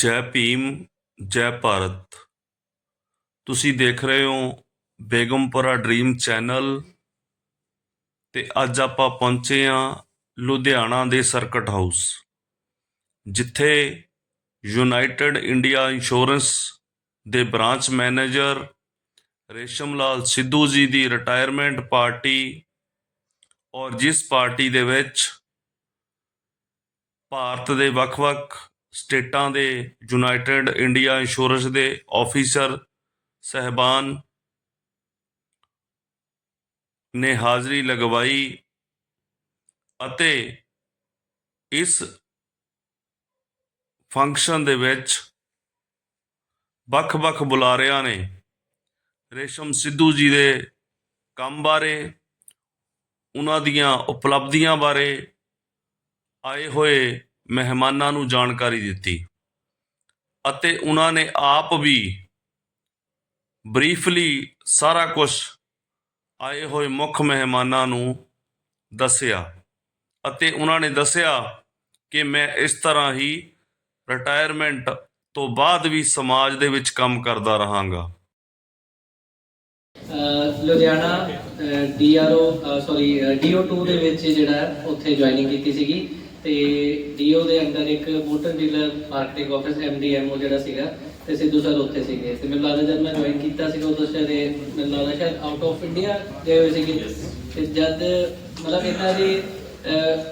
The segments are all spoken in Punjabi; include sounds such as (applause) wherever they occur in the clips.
ਜੈ ਭੀਮ, ਜੈ ਭਾਰਤ। ਤੁਸੀਂ ਦੇਖ ਰਹੇ ਹੋ ਬੇਗਮਪੁਰਾ ਡ੍ਰੀਮ ਚੈਨਲ ਤੇ ਅੱਜ ਆਪਾਂ ਪਹੁੰਚੇ ਹਾਂ ਲੁਧਿਆਣਾ ਦੇ ਸਰਕਟ ਹਾਊਸ, ਜਿੱਥੇ ਯੂਨਾਈਟਿਡ ਇੰਡੀਆ ਇੰਸ਼ੋਰੈਂਸ ਦੇ ਬ੍ਰਾਂਚ ਮੈਨੇਜਰ ਰੇਸ਼ਮ ਲਾਲ ਸਿੱਧੂ ਜੀ ਦੀ ਰਿਟਾਇਰਮੈਂਟ ਪਾਰਟੀ ਔਰ ਜਿਸ ਪਾਰਟੀ ਦੇ ਵਿੱਚ ਭਾਰਤ ਦੇ ਵੱਖ-ਵੱਖ ਸਟੇਟਾਂ ਦੇ ਯੂਨਾਈਟਿਡ ਇੰਡੀਆ ਇੰਸ਼ੋਰੈਂਸ ਦੇ ਆਫੀਸਰ ਸਹਿਬਾਨ ਨੇ ਹਾਜ਼ਰੀ ਲਗਵਾਈ ਅਤੇ ਇਸ ਫੰਕਸ਼ਨ ਦੇ ਵਿੱਚ ਵੱਖ-ਵੱਖ ਬੁਲਾਰਿਆਂ ਨੇ ਰੇਸ਼ਮ ਸਿੱਧੂ ਜੀ ਦੇ ਕੰਮ ਬਾਰੇ, ਉਹਨਾਂ ਦੀਆਂ ਉਪਲਬਧੀਆਂ ਬਾਰੇ ਆਏ ਹੋਏ ਮਹਿਮਾਨਾਂ ਨੂੰ ਜਾਣਕਾਰੀ ਦਿੱਤੀ ਅਤੇ ਉਹਨਾਂ ਨੇ ਆਪ ਵੀ ਬਰੀਫਲੀ ਸਾਰਾ ਕੁਝ ਆਏ ਹੋਏ ਮੁੱਖ ਮਹਿਮਾਨਾਂ ਨੂੰ ਦੱਸਿਆ ਅਤੇ ਉਹਨਾਂ ਨੇ ਦੱਸਿਆ ਕਿ ਮੈਂ ਇਸ ਤਰ੍ਹਾਂ ਹੀ ਰਿਟਾਇਰਮੈਂਟ ਤੋਂ ਬਾਅਦ ਵੀ ਸਮਾਜ ਦੇ ਵਿੱਚ ਕੰਮ ਕਰਦਾ ਰਹਾਂਗਾ। ਲੁਧਿਆਣਾ ਡੀਆਰਓ ਸੌਰੀ ਡੀਓ2 ਦੇ ਵਿੱਚ ਜਿਹੜਾ ਉੱਥੇ ਜੁਆਇਨਿੰਗ ਕੀਤੀ ਸੀਗੀ। ਤੇ ਡੀਓ ਦੇ ਅੰਡਰ ਇੱਕ motor dealer marketing office MDMO ਜਿਹੜਾ ਸੀਗਾ ਤੇ ਸਿੱਧੂ ਸਰ ਉੱਥੇ ਸੀਗੇ। ਤੇ ਮੈਨੂੰ ਲੱਗਦਾ ਜਦ ਮੈਂ ਜੁਆਇਨ ਕੀਤਾ ਸੀਗਾ ਉਦੋਂ ਸ਼ਾਇਦ ਇਹ ਮੈਨੂੰ ਲੱਗਦਾ ਸ਼ਾਇਦ ਆਊਟ ਆਫ ਇੰਡੀਆ ਗਏ ਹੋਏ ਸੀਗੇ। ਤੇ ਜਦ ਮਤਲਬ ਇਹਨਾਂ ਦੇ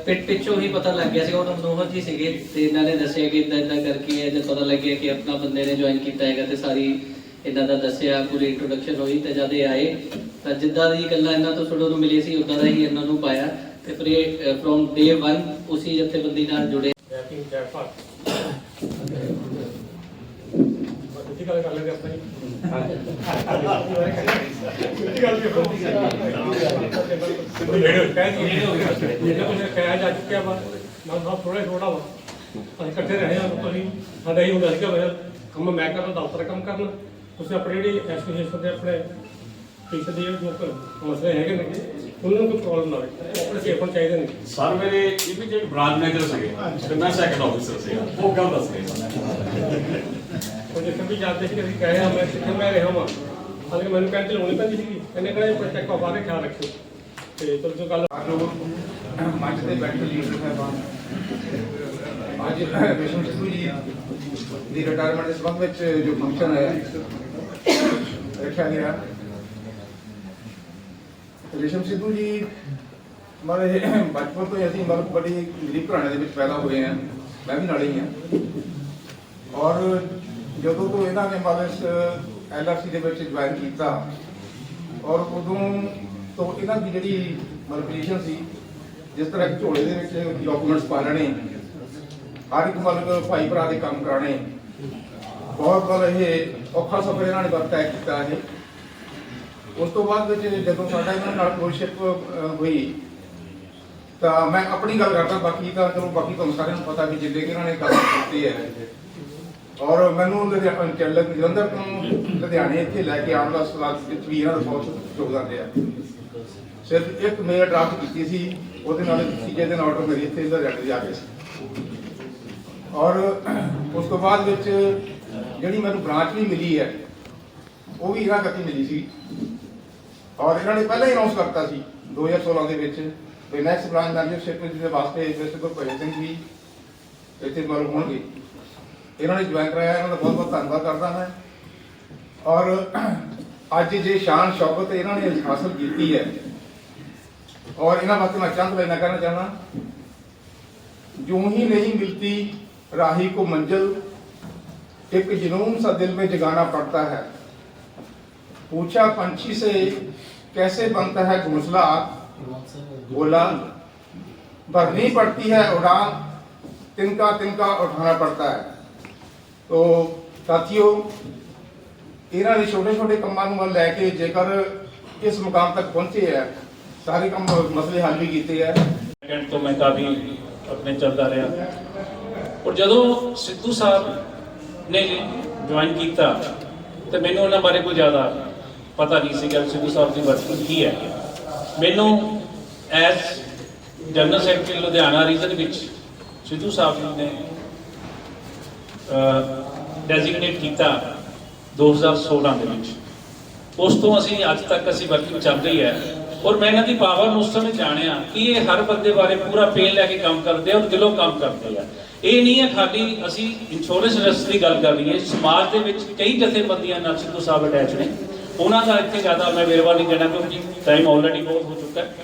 ਪਿੱਠ ਪਿੱਛੋਂ ਹੀ ਪਤਾ ਲੱਗ ਗਿਆ ਸੀਗਾ ਉਹਨਾਂ ਮਨੋਹਰ ਜੀ ਸੀਗੇ ਤੇ ਇਹਨਾਂ ਨੇ ਦੱਸਿਆ ਕਿ ਇਦਾਂ ਇਦਾਂ ਕਰਕੇ ਹੈ ਜਦ ਪਤਾ ਲੱਗਿਆ ਕਿ ਆਪਣਾ ਬੰਦੇ ਨੇ ਜੁਆਇਨ ਕੀਤਾ ਹੈਗਾ ਤੇ ਸਾਰੀ ਇਹਨਾਂ ਦਾ ਦੱਸਿਆ ਪੂਰੀ ਇੰਟਰੋਡਕਸ਼ਨ ਹੋਈ ਤੇ ਜਦ ਇਹ ਆਏ ਤਾਂ ਜਿੱਦਾਂ ਦੀ ਗੱਲਾਂ ਇਹਨਾਂ ਤੋਂ ਸੁਣਨ ਨੂੰ ਮਿਲੀ ਸੀ ਉਦਾਂ ਦਾ ਹੀ ਇਹਨਾਂ ਨੂੰ ਪਾਇਆ। ਤੇ ਫਿਰ ਇਹ ਫਰੋਮ ਡੇ 1 ਉਸੇ ਜਥੇਬੰਦੀ ਨਾਲ ਜੁੜੇ। ਗੱਲ ਕਰ ਲੈਂਦੇ ਆਪਾਂ ਜੀ ਗੱਲ ਵੀਡੀਓ ਕਹਿ ਜਾ। ਚੁੱਕਿਆ ਵਾ ਮੈਂ ਬਹੁਤ ਥੋੜਾ ਥੋੜਾ ਵਾ ਅਸੀਂ ਇਕੱਠੇ ਰਹੇ ਹਾਂ। ਤੁਸੀਂ ਸਾਡਾ ਹੀ। ਹੁੰਦਾ ਸੀ ਕਿ ਮੈਂ ਕੰਮ ਮੈਂ ਕਰਨਾ ਦਫ਼ਤਰ ਕੰਮ ਕਰਨਾ ਤੁਸੀਂ ਆਪਣੇ ਜਿਹੜੀ ਐਸੋਸੀਏਸ਼ਨ ਦੇ ਆਪਣੇ ਪਿੱਛੇ ਦੇ ਜੋ ਮਸਲੇ ਹੈਗੇ ਨੇ ਉਹਨਾਂ ਨੂੰ ਕੋਈ ਪ੍ਰੋਬਲਮ ਨਾ ਆਵੇ ਆਪਣੇ ਸੇਫਨ ਚਾਹੀਦੇ ਨੇ। ਸਰ ਮੇਰੇ ਇਮੀਡੀਏਟ ਬ੍ਰਾਂਚ ਮੈਨੇਜਰ ਸੀਗੇ ਤੇ ਮੈਂ ਸੈਕੰਡ ਆਫੀਸਰ ਸੀਗਾ ਉਹ ਗੱਲ ਦੱਸ ਰਹੇ ਸਨ। ਉਹ ਜਿੱਥੇ ਵੀ ਜਾਂਦੇ ਸੀ ਕਿ ਅਸੀਂ ਕਹੇ ਹਾਂ ਮੈਂ ਕਿੱਥੇ ਮੈਂ ਰਿਹਾ ਹਾਂ ਹਾਲੇ ਮੈਨੂੰ ਕਹਿੰਦੇ ਲਾਉਣੀ ਪੈਂਦੀ ਸੀ ਇਹਨੇ ਕਹਿੰਦੇ ਪ੍ਰੋਜੈਕਟ ਆਫ ਬਾਰੇ ਖਿਆਲ ਰੱਖਿਓ। ਤੇ ਚਲੋ ਜੋ ਗੱਲ ਮੰਚ ਤੇ ਬੈਠੇ ਲੀਡਰ ਸਾਹਿਬਾਨ। ਅੱਜ ਵਿਸ਼ਵ ਸਿੱਧੂ ਜੀ ਦੀ ਰਿਟਾਇਰਮੈਂਟ ਦੇ ਸੰਬੰਧ ਵਿੱਚ ਜੋ ਫੰਕਸ਼ਨ ਹੈ ਰੱਖਿਆ ਗਿਆ। ਤੇ ਸਿੱਧੂ ਜੀ, ਮਾਰੇ (clears throat) ਬਚਪਨ ਤੋਂ ਹੀ ਅਸੀਂ ਮਤਲਬ ਬੜੀ ਗਰੀਬ ਘਰਾਣੇ ਦੇ ਵਿੱਚ ਪੈਦਾ ਹੋਏ ਹਾਂ। ਮੈਂ ਵੀ ਨਾਲੇ ਹੀ ਹਾਂ। ਔਰ ਜਦੋਂ ਤੋਂ ਇਹਨਾਂ ਨੇ ਮਤਲਬ ਐਲਆਰਸੀ ਦੇ ਵਿੱਚ ਜੁਆਇਨ ਕੀਤਾ, ਔਰ ਉਦੋਂ ਤੋਂ ਇਹਨਾਂ ਦੀ ਜਿਹੜੀ ਮਤਲਬ ਪੋਜੀਸ਼ਨ ਸੀ, ਜਿਸ ਤਰ੍ਹਾਂ ਝੋਲੇ ਦੇ ਵਿੱਚ ਡਾਕੂਮੈਂਟਸ ਪਾ ਲੈਣੇ, ਹਰ ਇੱਕ ਮਤਲਬ ਭਾਈ ਭਰਾ ਦੇ ਕੰਮ ਕਰਾਣੇ ਬਹੁਤ ਬਹੁਤ ਇਹ ਔਖਾ ਸਫ਼ਰ ਇਹਨਾਂ ਨੇ ਵਰਤਾ ਕੀਤਾ ਇਹ। ਉਸ ਤੋਂ ਬਾਅਦ ਵਿੱਚ ਜਦੋਂ ਸਾਡਾ ਇਹਨਾਂ ਨਾਲ ਕੋਸ਼ਿਪ ਹੋਈ, ਤਾਂ ਮੈਂ ਆਪਣੀ ਗੱਲ ਕਰਦਾ, ਬਾਕੀ ਤਾਂ ਚਲੋ, ਬਾਕੀ ਤੁਹਾਨੂੰ ਸਾਰਿਆਂ ਨੂੰ ਪਤਾ ਵੀ ਜਿੱਦੇ ਕਿ ਇਹਨਾਂ ਨੇ ਗੱਲ ਕੀਤੀ ਹੈ ਔਰ ਮੈਨੂੰ ਲੁਧਿਆਣਾ ਚੱਲਕ ਜਲੰਧਰ ਤੋਂ ਲੁਧਿਆਣੇ ਇੱਥੇ ਲੈ ਕੇ ਆਉਣ ਦਾ ਸਵਾਲ ਵਿੱਚ ਵੀ ਇਹਨਾਂ ਦਾ ਬਹੁਤ ਯੋਗਦਾਨ ਰਿਹਾ। ਸਿਰਫ ਇੱਕ ਮੇਰਾ ਡਰਾਫਟ ਕੀਤੀ ਸੀ, ਉਹਦੇ ਨਾਲ ਤੀਜੇ ਦਿਨ ਆਰਡਰ ਮੇਰੀ ਇੱਥੇ ਲੁਧਿਆਣੇ ਦੇ ਆ ਗਏ ਸੀ। ਔਰ ਉਸ ਤੋਂ ਬਾਅਦ ਵਿੱਚ ਜਿਹੜੀ ਮੈਨੂੰ ਬ੍ਰਾਂਚ ਵੀ ਮਿਲੀ ਹੈ, ਉਹ ਵੀ ਇਹਨਾਂ ਕਰਕੇ ਮਿਲੀ ਸੀ। ਔਰ ਇਹਨਾਂ ਨੇ ਪਹਿਲਾਂ ਹੀ ਅਨਾਉਂਸ ਕਰਤਾ ਸੀ 2016 ਦੇ ਵਿੱਚ ਵੀ ਨੈਕਸਟ ਬ੍ਰਾਂਚ ਮੈਨੇਜਰਸ਼ਿਪ ਦੇ ਵਾਸਤੇ ਮਿਸਟਰ ਗੁਰਪ੍ਰੀਤ ਸਿੰਘ ਵੀ ਇੱਥੇ ਮਰ ਹੋਣਗੇ ਇਹਨਾਂ ਨੇ ਜੁਆਇਨ ਕਰਾਇਆ ਇਹਨਾਂ ਦਾ ਬਹੁਤ ਬਹੁਤ ਧੰਨਵਾਦ ਕਰਦਾ ਮੈਂ ਔਰ ਅੱਜ ਜੇ ਸ਼ਾਨ ਸ਼ੌਕਤ ਇਹਨਾਂ ਨੇ ਹਾਸਲ ਕੀਤੀ ਹੈ और इना बात मैं चंद लाइना कहना चाहना जो ही नहीं मिलती राही को मंजिल एक जुनून सा दिल में जगाना पड़ता है पूछा पंछी से कैसे बनता है घोंसला बोला भरनी पड़ती है उड़ान तिनका तिनका उठाना पड़ता है तो साथियों ਇਹਨਾਂ ਨੇ ਛੋਟੇ ਛੋਟੇ ਕੰਮਾਂ ਨੂੰ ਲੈ ਕੇ ਜੇਕਰ ਇਸ ਮੁਕਾਮ ਤੱਕ ਪਹੁੰਚੇ ਹੈ ਸਾਰੇ ਕੰਮ ਮਸਲੇ ਹੱਲ ਵੀ ਕੀਤੇ ਹੈ ਸੈਕੰਡ ਤੋਂ ਮੈਂ ਕਾਫੀ ਆਪਣੇ ਚੱਲਦਾ ਰਿਹਾ ਔਰ ਜਦੋਂ ਸਿੱਧੂ ਸਾਹਿਬ ਨੇ ਜੁਆਇਨ ਕੀਤਾ ਤੇ ਮੈਨੂੰ ਉਹਨਾਂ ਬਾਰੇ ਕੋਈ ਜ਼ਿਆਦਾ ਪਤਾ ਨਹੀਂ ਸੀਗਾ ਸਿੱਧੂ ਸਾਹਿਬ ਦੀ ਵਰਕਿੰਗ ਕੀ ਹੈ। ਮੈਨੂੰ as general secretary Ludhiana region ਵਿੱਚ ਸਿੱਧੂ ਸਾਹਿਬ ਜੀ ਨੇ ਡੈਜ਼ਿਗਨੇਟ ਕੀਤਾ 2016 ਦੇ ਵਿੱਚ। ਉਸ ਤੋਂ ਅਸੀਂ ਅੱਜ ਤੱਕ ਅਸੀਂ ਵਰਕਿੰਗ ਚੱਲ ਰਹੀ ਹੈ ਔਰ ਮੈਂ ਇਹਨਾਂ ਦੀ ਪਾਵਰ ਨੂੰ ਉਸ ਸਮੇਂ ਜਾਣਿਆ ਕਿ ਇਹ ਹਰ ਬੰਦੇ ਬਾਰੇ ਪੂਰਾ ਪੇਨ ਲੈ ਕੇ ਕੰਮ ਕਰਦੇ ਆ ਔਰ ਦਿਲੋਂ ਕੰਮ ਕਰਦੇ ਆ। ਇਹ ਨਹੀਂ ਹੈ ਖਾਲੀ ਅਸੀਂ ਇੰਸ਼ੋਰੈਂਸ ਇੰਡਸਟਰੀ ਦੀ ਗੱਲ ਕਰ ਲਈਏ, ਸਮਾਜ ਦੇ ਵਿੱਚ ਕਈ ਜਥੇਬੰਦੀਆਂ ਨਾਲ ਸਿੱਧੂ ਸਾਹਿਬ ਅਟੈਚ ਨੇ। ਉਹਨਾਂ ਦਾ ਇੱਥੇ ਜ਼ਿਆਦਾ ਮੈਂ ਵੇਰਵਾ ਨਹੀਂ ਦੇਣਾ ਕਿਉਂਕਿ ਟਾਈਮ ਆਲਰੇਡੀ ਬਹੁਤ ਹੋ ਚੁੱਕਾ ਹੈ।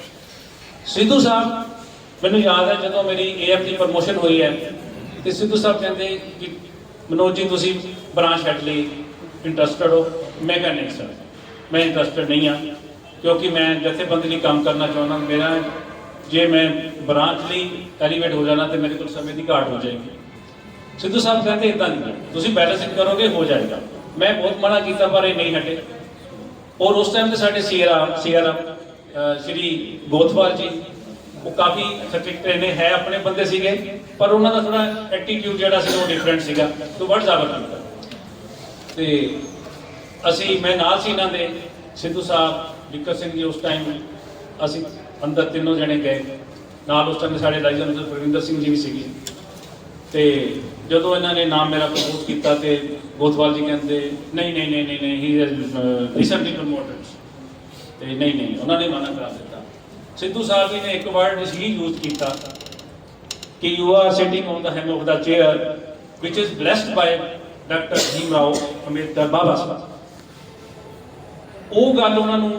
ਸਿੱਧੂ ਸਾਹਿਬ, ਮੈਨੂੰ ਯਾਦ ਹੈ ਜਦੋਂ ਮੇਰੀ ਏਐਫ ਦੀ ਪ੍ਰਮੋਸ਼ਨ ਹੋਈ ਹੈ ਤੇ ਸਿੱਧੂ ਸਾਹਿਬ ਕਹਿੰਦੇ ਕਿ, ਮਨੋਜ ਜੀ, ਤੁਸੀਂ ਬ੍ਰਾਂਚ ਹੈਡ ਲਈ ਇੰਟਰਸਟਡ ਹੋ। ਮੈਂ ਕਿਹਾ, ਨਹੀਂ ਸਰ ਮੈਂ ਇੰਟਰਸਟਡ ਨਹੀਂ ਆ ਕਿਉਂਕਿ ਮੈਂ ਜਥੇਬੰਦੀ ਲਈ ਕੰਮ ਕਰਨਾ ਚਾਹੁੰਦਾ, ਮੇਰਾ ਜੇ ਮੈਂ ਬ੍ਰਾਂਚ ਲਈ ਐਲੀਵੇਟ ਹੋ ਜਾਣਾ ਤੇ ਮੇਰੇ ਕੋਲ ਸਮੇਂ ਦੀ ਘਾਟ ਹੋ ਜਾਏਗੀ। ਸਿੱਧੂ ਸਾਹਿਬ ਕਹਿੰਦੇ ਇਦਾਂ ਨਹੀਂ ਤੁਸੀਂ ਬੈਲੈਂਸਿੰਗ ਕਰੋਗੇ, ਹੋ ਜਾਏਗਾ। ਮੈਂ ਬਹੁਤ ਮਨਾ ਕੀਤਾ, ਪਰ ਇਹ ਨਹੀਂ ਹਟੇ। ਔਰ ਉਸ ਟਾਈਮ ਤੇ ਸਾਡੇ ਸੀਆਰ ਸੀਆਰ ਸ਼੍ਰੀ ਗੋਥਵਾਲ ਜੀ, ਉਹ ਕਾਫੀ ਸਟ੍ਰਿਕਟ ਨੇ, ਹੈ ਆਪਣੇ ਬੰਦੇ ਸੀਗੇ, ਪਰ ਉਹਨਾਂ ਦਾ ਥੋੜਾ ਐਟੀਟਿਊਡ ਜਿਹੜਾ ਸੀ ਉਹ ਡਿਫਰੈਂਟ ਸੀਗਾ, ਤੋਂ ਵੱਡ ਜ਼ਾਬਤ ਕੀਤਾ ਤੇ ਅਸੀਂ, ਮੈਂ ਨਾਲ ਸੀ ਇਹਨਾਂ ਦੇ, ਸਿੱਧੂ ਸਾਹਿਬ, ਵਿਕਰ ਸਿੰਘ ਜੀ ਉਸ ਟਾਈਮ ਅਸੀਂ ਅੰਦਰ ਤਿੰਨੋਂ ਜਣੇ ਗਏ। ਨਾਲ ਉਸ ਟਾਈਮ ਸਾਡੇ ਰਾਈਜਨ ਅੰਦਰ ਪ੍ਰਵਿੰਦਰ ਸਿੰਘ ਜੀ ਵੀ ਸੀਗੇ। ਤੇ ਜਦੋਂ ਇਹਨਾਂ ਨੇ ਨਾਮ ਮੇਰਾ ਪ੍ਰਪੋਜ਼ ਕੀਤਾ ਤੇ ਗੋਥਵਾਲ ਜੀ ਕਹਿੰਦੇ, ਨਹੀਂ ਨਹੀਂ ਨਹੀਂ ਨਹੀਂ ਨਹੀਂ ਹੀ ਰੀਸੈਂਟਲੀ ਪ੍ਰਮੋਟਡ ਤੇ ਨਹੀਂ ਨਹੀਂ, ਉਹਨਾਂ ਨੇ ਮਨਾ ਕਰਾ ਦਿੱਤਾ। ਸਿੱਧੂ ਸਾਹਿਬ ਜੀ ਨੇ ਇੱਕ ਵਰਡ ਹੀ ਯੂਜ਼ ਕੀਤਾ ਕਿ you are sitting on the helm of the chair which is blessed by doctor Bhim Rao Ambedkar Baba Sahib ਉਹ ਗੱਲ ਉਹਨਾਂ ਨੂੰ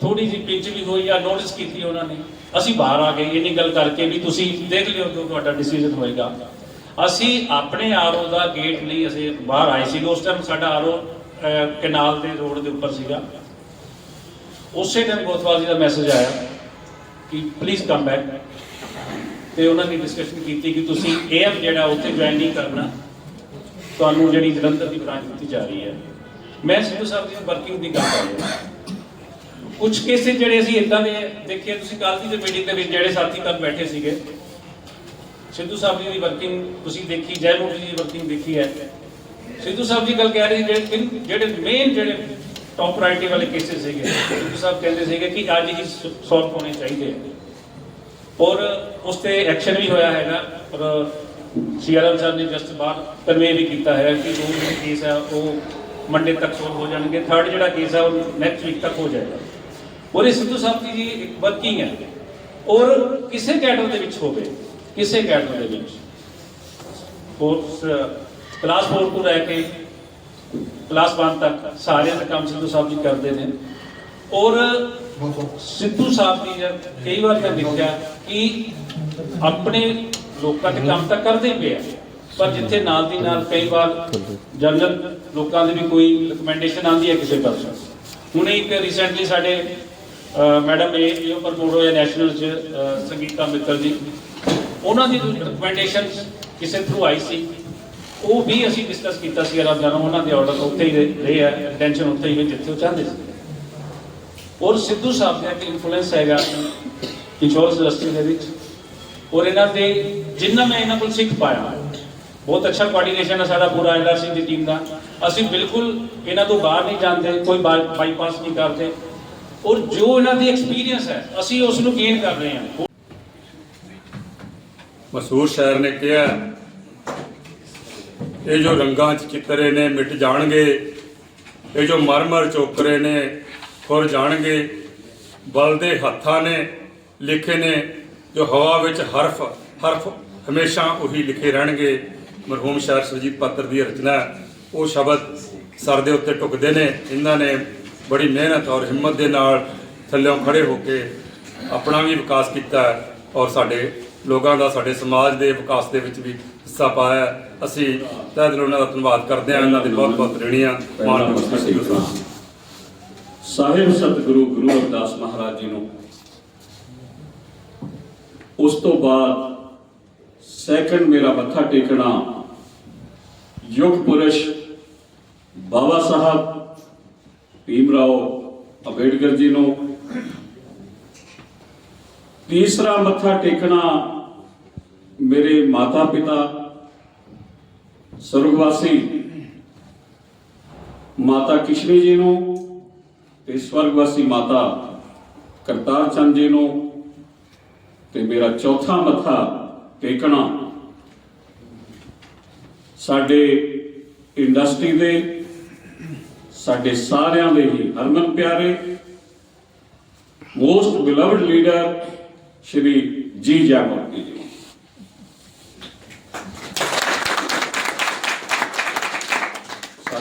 ਥੋੜੀ ਜਿਹੀ ਪਿੰਚ ਵੀ ਹੋਈ ਆ ਨੋਟਿਸ ਕੀਤੀ ਉਹਨਾਂ ਨੇ। ਅਸੀਂ ਬਾਹਰ ਆ ਗਏ, ਇੰਨੀ ਗੱਲ ਕਰਕੇ ਵੀ ਤੁਸੀਂ ਦੇਖ ਲਿਓ ਜੋ ਤੁਹਾਡਾ ਡਿਸੀਜਨ ਹੋਏਗਾ। ਅਸੀਂ ਆਪਣੇ ਆਰਓ ਦਾ ਗੇਟ ਲਈ ਅਸੀਂ ਬਾਹਰ ਆਏ ਸੀ ਉਸ ਟਾਈਮ ਸਾਡਾ ਆਰਓ ਕਨਾਲ ਦੇ ਰੋਡ ਦੇ ਉੱਪਰ ਸੀਗਾ। ਉਸੇ ਟਾਈਮ ਗੋਤਵਾਲ ਜੀ ਦਾ ਮੈਸੇਜ ਆਇਆ ਕਿ ਪਲੀਜ਼ ਕਮ ਬੈਕ ਤੇ ਉਹਨਾਂ ਨੇ ਡਿਸਕਸ਼ਨ ਕੀਤੀ ਕਿ ਤੁਸੀਂ ਏਐਫ ਜਿਹੜਾ ਉੱਥੇ ਜੁਆਇਨ ਨਹੀਂ ਕਰਨਾ, ਤੁਹਾਨੂੰ ਜਿਹੜੀ ਜਲੰਧਰ ਦੀ ਬ੍ਰਾਂਚ ਦਿੱਤੀ ਜਾ ਰਹੀ ਹੈ। ਮੈਂ ਸਿੱਧੂ ਸਾਹਿਬ ਦੀ ਵਰਕਿੰਗ ਦੀ ਗੱਲ ਕਰ ਰਿਹਾ। ਕੁਝ ਕੇਸੇ ਜਿਹੜੇ ਅਸੀਂ ਇਦਾਂ ਦੇ ਦੇਖੇ, ਤੁਸੀਂ ਕੱਲ ਦੀ ਮੀਟਿੰਗ ਦੇ ਵਿੱਚ ਜਿਹੜੇ ਸਾਥੀ ਕੱਲ ਬੈਠੇ ਸੀਗੇ ਸਿੱਧੂ ਸਾਹਿਬ ਜੀ ਦੀ ਵਰਕਿੰਗ ਤੁਸੀਂ ਦੇਖੀ ਜੈ ਮੋਦੀ ਜੀ ਦੀ ਵਰਕਿੰਗ ਦੇਖੀ ਹੈ ਸਿੱਧੂ ਸਾਹਿਬ ਜੀ ਗੱਲ ਕਹਿ ਰਹੇ ਸੀ ਜਿਹੜੇ ਤਿੰਨ- ਜਿਹੜੇ ਮੇਨ ਜਿਹੜੇ ਟੌਪ ਪ੍ਰਾਇੋਰਟੀ ਵਾਲੇ ਕੇਸਿਸ ਸੀਗੇ ਸਿੱਧੂ ਸਾਹਿਬ ਕਹਿੰਦੇ ਸੀਗੇ ਕਿ ਅੱਜ ਹੀ ਸੋਲਵ ਹੋਣੇ ਚਾਹੀਦੇ ਆ ਔਰ ਉਸ ਤੇ ਐਕਸ਼ਨ ਵੀ ਹੋਇਆ ਹੈਗਾ ਔਰ ਸੀਆਰਐਮ ਸਰ ਨੇ ਜਸਟ ਬਾਹਰ ਕਨਵੇ ਵੀ ਕੀਤਾ ਹੈ ਕਿ ਜੋ ਵੀ ਕੇਸ ਹੈ ਉਹ ਮੰਡੇ ਤੱਕ ਸੋਲਵ ਹੋ ਜਾਣਗੇ ਥਰਡ ਜਿਹੜਾ ਕੇਸ ਹੈ ਉਹ ਨੈਕਸਟ ਵੀਕ ਤੱਕ ਹੋ ਜਾਏਗਾ ਔਰ ਇਹ ਸਿੱਧੂ ਸਾਹਿਬ ਦੀ ਜੀ ਇੱਕ ਵਰਕਿੰਗ ਹੈ ਔਰ ਕਿਸੇ ਕੈਡਰ ਦੇ ਵਿੱਚ ਹੋਵੇ ਕਿਸੇ ਕੈਡਰ ਦੇ ਵਿੱਚ ਕੋਰਸ ਕਲਾਸ 4 ਤੋਂ ਲੈ ਕੇ ਕਲਾਸ 1 ਤੱਕ ਸਾਰੇ ਦਾ ਕੰਮ ਸਿੱਧੂ ਸਾਹਿਬ ਜੀ ਕਰਦੇ ਨੇ। ਔਰ ਸਿੱਧੂ ਸਾਹਿਬ ਜੀ ਜਦ ਕਈ ਵਾਰ ਮੈਂ ਦੇਖਿਆ ਕਿ ਆਪਣੇ ਲੋਕਾਂ ਦੇ ਕੰਮ ਤਾਂ ਕਰਦੇ ਪਏ ਆ, ਪਰ ਜਿੱਥੇ ਨਾਲ ਦੀ ਨਾਲ ਕਈ ਵਾਰ ਜਨਰਲ ਲੋਕਾਂ ਦੇ ਵੀ ਕੋਈ ਰਿਕਮੈਂਡੇਸ਼ਨ ਆਉਂਦੀ ਹੈ ਕਿਸੇ ਪਰਸਨ ਹੁਣੇ ਇੱਕ ਰੀਸੈਂਟਲੀ ਸਾਡੇ ਮੈਡਮ ਇਹ ਇਹ ਪ੍ਰਮੋਟ ਹੋਇਆ ਨੈਸ਼ਨਲ ਚ ਸੰਗੀਤਾ ਮਿੱਤਲ ਜੀ। ਉਹਨਾਂ ਦੀ ਰਿਕਮੈਂਡੇਸ਼ਨ ਕਿਸੇ ਥਰੂ ਆਈ ਸੀ, ਉਹ ਵੀ ਅਸੀਂ ਡਿਸਕਸ ਕੀਤਾ ਸੀ ਅਰਬ ਜਾਨੋ, ਉਹਨਾਂ ਦੇ ਆਰਡਰ ਉੱਥੇ ਹੀ ਰਹੇ- ਆ ਅਟੈਂਸ਼ਨ ਉੱਥੇ ਹੀ ਜਿੱਥੇ ਉਹ ਚਾਹੁੰਦੇ ਸੀ। ਔਰ ਸਿੱਧੂ ਸਾਹਿਬ ਦਾ ਇੱਕ ਇਨਫਲੂਐਂਸ ਹੈਗਾ ਇੰਸ਼ੋਰੈਂਸ ਇੰਡਸਟਰੀ ਦੇ ਵਿੱਚ। ਔਰ ਇਹਨਾਂ ਦੇ ਜਿੰਨਾ ਮੈਂ ਇਹਨਾਂ ਕੋਲ ਸਿੱਖ ਪਾਇਆ, ਬਹੁਤ ਅੱਛਾ ਕੋਆਰਡੀਨੇਸ਼ਨ ਹੈ ਸਾਡਾ ਪੂਰਾ ਐਲਆਰਸੀ ਦੀ ਟੀਮ ਦਾ। ਅਸੀਂ ਬਿਲਕੁਲ ਇਹਨਾਂ ਤੋਂ ਬਾਹਰ ਨਹੀਂ ਜਾਂਦੇ, ਕੋਈ ਬਾਈਪਾਸ ਨਹੀਂ ਕਰਦੇ। ਔਰ ਜੋ ਇਹਨਾਂ ਦੀ ਐਕਸਪੀਰੀਅੰਸ ਹੈ, ਅਸੀਂ ਉਸ ਨੂੰ ਗੇਨ ਕਰ ਰਹੇ ਹਾਂ। ਮਸ਼ਹੂਰ ਸ਼ਾਇਰ ਨੇ ਕਿਹਾ ਇਹ ਜੋ ਰੰਗਾਂ 'ਚ ਚਿੱਤਰੇ ਨੇ, ਮਿਟ ਜਾਣਗੇ। ਇਹ ਜੋ ਮਰਮਰ ਚੋਕਰੇ ਨੇ, ਖੁਰ ਜਾਣਗੇ। ਬਲ ਦੇ ਹੱਥਾਂ ਨੇ ਲਿਖੇ ਨੇ, ਜੋ ਹਵਾ ਵਿੱਚ ਹਰਫ ਹਰਫ ਹਮੇਸ਼ਾ ਉਹੀ ਲਿਖੇ ਰਹਿਣਗੇ। ਮਰਹੂਮ ਸ਼ਾਇਰ ਸੁਰਜੀਤ ਪਾਤਰ ਦੀ ਰਚਨਾ ਉਹ ਸ਼ਬਦ ਸਰ ਦੇ ਉੱਤੇ ਟੁਕਦੇ ਨੇ। ਇਹਨਾਂ ਨੇ ਬੜੀ ਮਿਹਨਤ ਔਰ ਹਿੰਮਤ ਦੇ ਨਾਲ ਥੱਲਿਓਂ ਖੜੇ ਹੋ ਕੇ ਆਪਣਾ ਵੀ ਵਿਕਾਸ ਕੀਤਾ ਔਰ ਸਾਡੇ ਲੋਕਾਂ ਦਾ ਸਾਡੇ ਸਮਾਜ ਦੇ ਵਿਕਾਸ ਦੇ ਵਿੱਚ ਵੀ ਹਿੱਸਾ ਪਾਇਆ ਅਸੀਂ ਤਹਿ ਦਿਲੋਂ ਉਹਨਾਂ ਦਾ ਧੰਨਵਾਦ ਕਰਦੇ ਹਾਂ। ਇਹਨਾਂ ਦੇ ਬਹੁਤ ਬਹੁਤ ਰਣੀ ਆ। ਮਾਨਯੋਗ ਸਾਹਿਬ ਸਾਹਿਬ ਸਤਿਗੁਰੂ ਗੁਰੂ ਅਰਦਾਸ ਮਹਾਰਾਜ ਜੀ ਨੂੰ। ਉਸ ਤੋਂ ਬਾਅਦ ਸੈਕੰਡ ਮੇਰਾ ਮੱਥਾ ਟੇਕਣਾ ਯੁਗ ਪੁਰਸ਼ ਬਾਬਾ ਸਾਹਿਬ, ਭੀਮ ਰਾਓ ਅੰਬੇਡਕਰ ਜੀ ਨੂੰ। ਤੀਸਰਾ ਮੱਥਾ ਟੇਕਣਾ ਮੇਰੇ ਮਾਤਾ ਪਿਤਾ ਸਰਵਵਾਸੀ ਮਾਤਾ ਕਿਸ਼ਨੀ ਜੀ ਨੂੰ ਤੇ ਸਵਰਗਵਾਸੀ ਮਾਤਾ ਕਰਤਾਰ ਚੰਦ ਜੀ ਨੂੰ ਤੇ ਮੇਰਾ ਚੌਥਾ ਮੱਥਾ ਟੇਕਣਾ ਸਾਡੇ ਇੰਡਸਟਰੀ ਦੇ, ਸਾਡੇ ਸਾਰਿਆਂ ਦੇ ਹੀ ਹਰਮਨ ਪਿਆਰੇ, ਮੋਸਟ ਬਿਲਵਡ ਲੀਡਰ ਸ਼੍ਰੀ ਜੀ ਜੈਮੂਰਤੀ ਜੀ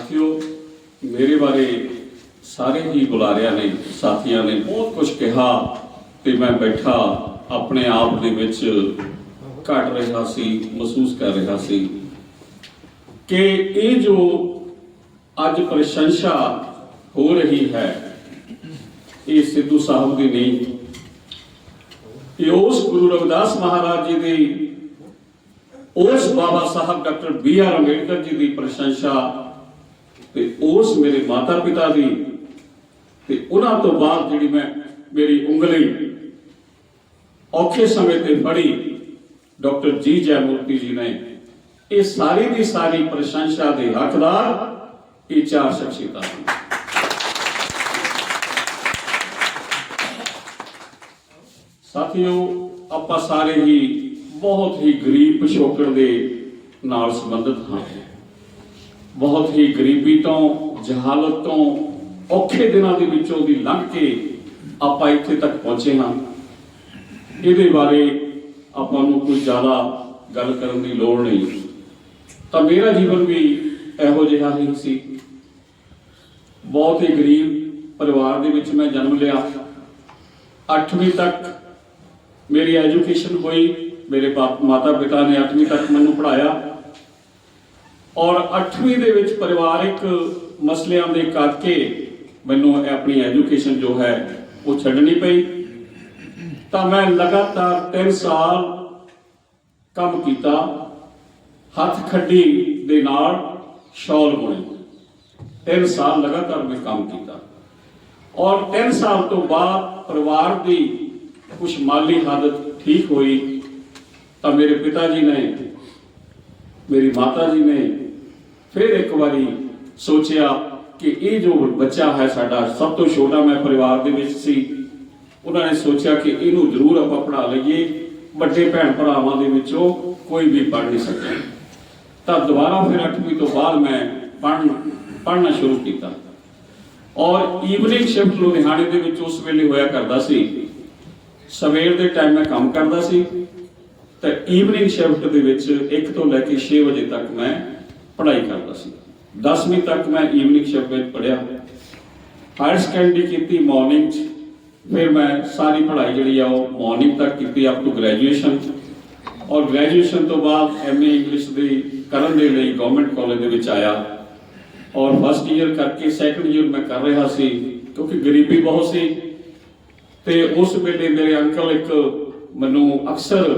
ਸਾਥੀਓ, ਮੇਰੇ ਬਾਰੇ ਸਾਰੇ ਹੀ ਬੁਲਾਰਿਆਂ ਨੇ, ਸਾਥੀਆਂ ਨੇ ਬਹੁਤ ਕੁਝ ਕਿਹਾ ਤੇ ਮੈਂ ਬੈਠਾ ਆਪਣੇ ਆਪ ਦੇ ਵਿੱਚ ਘਟ ਰਿਹਾ ਸੀ, ਮਹਿਸੂਸ ਕਰ ਰਿਹਾ ਸੀ ਕਿ ਇਹ ਜੋ ਅੱਜ ਪ੍ਰਸ਼ੰਸਾ ਹੋ ਰਹੀ ਹੈ, ਇਹ ਸਿੱਧੂ ਸਾਹਿਬ ਦੀ ਨਹੀਂ, ਇਹ ਉਸ ਗੁਰੂ ਰਵਿਦਾਸ ਮਹਾਰਾਜ ਜੀ ਦੀ, ਉਸ Baba Sahib doctor B R Ambedkar ji ਦੀ ਪ੍ਰਸ਼ੰਸਾ ਤੇ ਉਸ ਮੇਰੇ ਮਾਤਾ ਪਿਤਾ ਦੀ ਤੇ ਉਹਨਾਂ ਤੋਂ ਬਾਅਦ ਜਿਹੜੀ ਮੈਂ ਮੇਰੀ ਉਂਗਲੀ ਔਖੇ ਸਮੇਂ ਤੇ ਫੜੀ, ਡਾਕਟਰ ਜੀ ਜੈਮੂਰਤੀ ਜੀ ਨੇ, ਇਹ ਸਾਰੀ ਦੀ ਸਾਰੀ ਪ੍ਰਸ਼ੰਸਾ ਦੇ ਹੱਕਦਾਰ ਇਹ ਚਾਰ ਸ਼ਖਸੀਅਤਾਂ ਸਾਥੀਓ, ਆਪਾਂ ਸਾਰੇ ਹੀ ਬਹੁਤ ਹੀ ਗਰੀਬ ਪਿਛੋਕੜ ਦੇ ਨਾਲ ਸੰਬੰਧਿਤ ਹਾਂ। ਬਹੁਤ ਹੀ ਗਰੀਬੀ ਤੋਂ, ਜਹਾਲਤ ਤੋਂ, ਔਖੇ ਦਿਨਾਂ ਦੇ ਵਿੱਚੋਂ ਦੀ ਲੰਘ ਕੇ ਆਪਾਂ ਇੱਥੇ ਤੱਕ ਪਹੁੰਚੇ ਹਾਂ। ਇਹਦੇ ਬਾਰੇ ਆਪਾਂ ਨੂੰ ਕੋਈ ਜ਼ਿਆਦਾ ਗੱਲ ਕਰਨ ਦੀ ਲੋੜ ਨਹੀਂ। ਤਾਂ ਮੇਰਾ ਜੀਵਨ ਵੀ ਇਹੋ ਜਿਹਾ ਹੀ ਸੀ। ਬਹੁਤ ਹੀ ਗਰੀਬ ਪਰਿਵਾਰ ਦੇ ਵਿੱਚ ਮੈਂ ਜਨਮ ਲਿਆ। 8ਵੀਂ ਤੱਕ ਮੇਰੀ ਐਜੂਕੇਸ਼ਨ ਹੋਈ। ਮੇਰੇ ਬਾਪ ਮਾਤਾ ਪਿਤਾ ਨੇ 8ਵੀਂ ਤੱਕ ਮੈਨੂੰ ਪੜ੍ਹਾਇਆ। ਔਰ 8ਵੀਂ ਦੇ ਵਿੱਚ ਪਰਿਵਾਰਿਕ ਮਸਲਿਆਂ ਦੇ ਕਰਕੇ ਮੈਨੂੰ ਆਪਣੀ ਐਜੂਕੇਸ਼ਨ ਜੋ ਹੈ ਉਹ ਛੱਡਣੀ ਪਈ। ਤਾਂ ਮੈਂ ਲਗਾਤਾਰ 3 ਸਾਲ ਕੰਮ ਕੀਤਾ, ਹੱਥ ਖੱਡੀ ਦੇ ਨਾਲ ਸ਼ਾਲ ਬੁਣੇ। 3 ਸਾਲ ਲਗਾਤਾਰ ਮੈਂ ਕੰਮ ਕੀਤਾ। ਔਰ 3 ਸਾਲ ਤੋਂ ਬਾਅਦ ਪਰਿਵਾਰ ਦੀ ਕੁਝ ਮਾਲੀ ਹਾਲਤ ਠੀਕ ਹੋਈ ਤਾਂ ਮੇਰੇ ਪਿਤਾ ਜੀ ਨੇ, ਮੇਰੀ ਮਾਤਾ ਜੀ ਨੇ ਫਿਰ ਇੱਕ ਵਾਰੀ ਸੋਚਿਆ ਕਿ ਇਹ ਜੋ ਬੱਚਾ ਹੈ ਸਾਡਾ ਸਭ ਤੋਂ ਛੋਟਾ ਮੈਂ ਪਰਿਵਾਰ ਦੇ ਵਿੱਚ ਸੀ। ਉਹਨਾਂ ਨੇ ਸੋਚਿਆ ਕਿ ਇਹਨੂੰ ਜ਼ਰੂਰ ਆਪਾਂ ਪੜ੍ਹਾ ਲਈਏ। ਵੱਡੇ ਭੈਣ ਭਰਾਵਾਂ ਦੇ ਵਿੱਚੋਂ ਕੋਈ ਵੀ ਪੜ੍ਹ ਨਹੀਂ ਸਕਿਆ ਤਾਂ ਦੁਬਾਰਾ ਫਿਰ 8ਵੀਂ ਤੋਂ ਬਾਅਦ ਮੈਂ ਪੜ੍ਹਨ, ਪੜ੍ਹਨਾ ਸ਼ੁਰੂ ਕੀਤਾ। ਔਰ ਈਵਨਿੰਗ ਸ਼ਿਫਟ ਲੁਧਿਆਣੇ ਦੇ ਵਿੱਚ ਉਸ ਵੇਲੇ ਹੋਇਆ ਕਰਦਾ ਸੀ। ਸਵੇਰ ਦੇ ਟਾਈਮ ਮੈਂ ਕੰਮ ਕਰਦਾ ਸੀ। ਤੇ ਈਵਨਿੰਗ ਸ਼ਿਫਟ ਦੇ ਵਿੱਚ 1 ਤੋਂ ਲੈ ਕੇ 6 ਵਜੇ ਤੱਕ ਮੈਂ ਪੜ੍ਹਾਈ ਕਰਦਾ ਸੀ। 10ਵੀਂ ਤੱਕ ਮੈਂ ਈਵਨਿੰਗ ਸ਼ਿਫਟ ਵਿੱਚ ਪੜ੍ਹਿਆ। ਹਾਇਰ ਸੈਕੰਡਰੀ ਕੀਤੀ ਮਾਰਨਿੰਗ 'ਚ। ਫਿਰ ਮੈਂ ਸਾਰੀ ਪੜ੍ਹਾਈ ਜਿਹੜੀ ਆ ਉਹ ਮਾਰਨਿੰਗ ਤੱਕ ਕੀਤੀ ਅਪ ਟੂ ਗ੍ਰੈਜੂਏਸ਼ਨ ਔਰ ਗ੍ਰੈਜੂਏਸ਼ਨ ਤੋਂ ਬਾਅਦ ਐਮਏ ਇੰਗਲਿਸ਼ ਦੀ ਕਰਨ ਦੇ ਲਈ ਗਵਰਨਮੈਂਟ ਕਾਲਜ ਦੇ ਵਿੱਚ ਆਇਆ। ਔਰ ਫਸਟ ਈਅਰ ਕਰਕੇ ਸੈਕੰਡ ਈਅਰ ਮੈਂ ਕਰ ਰਿਹਾ ਸੀ, ਕਿਉਂਕਿ ਗਰੀਬੀ ਬਹੁਤ ਸੀ। ਤੇ ਉਸ ਵੇਲੇ ਮੇਰੇ ਅੰਕਲ ਇੱਕ ਮੈਨੂੰ ਅਕਸਰ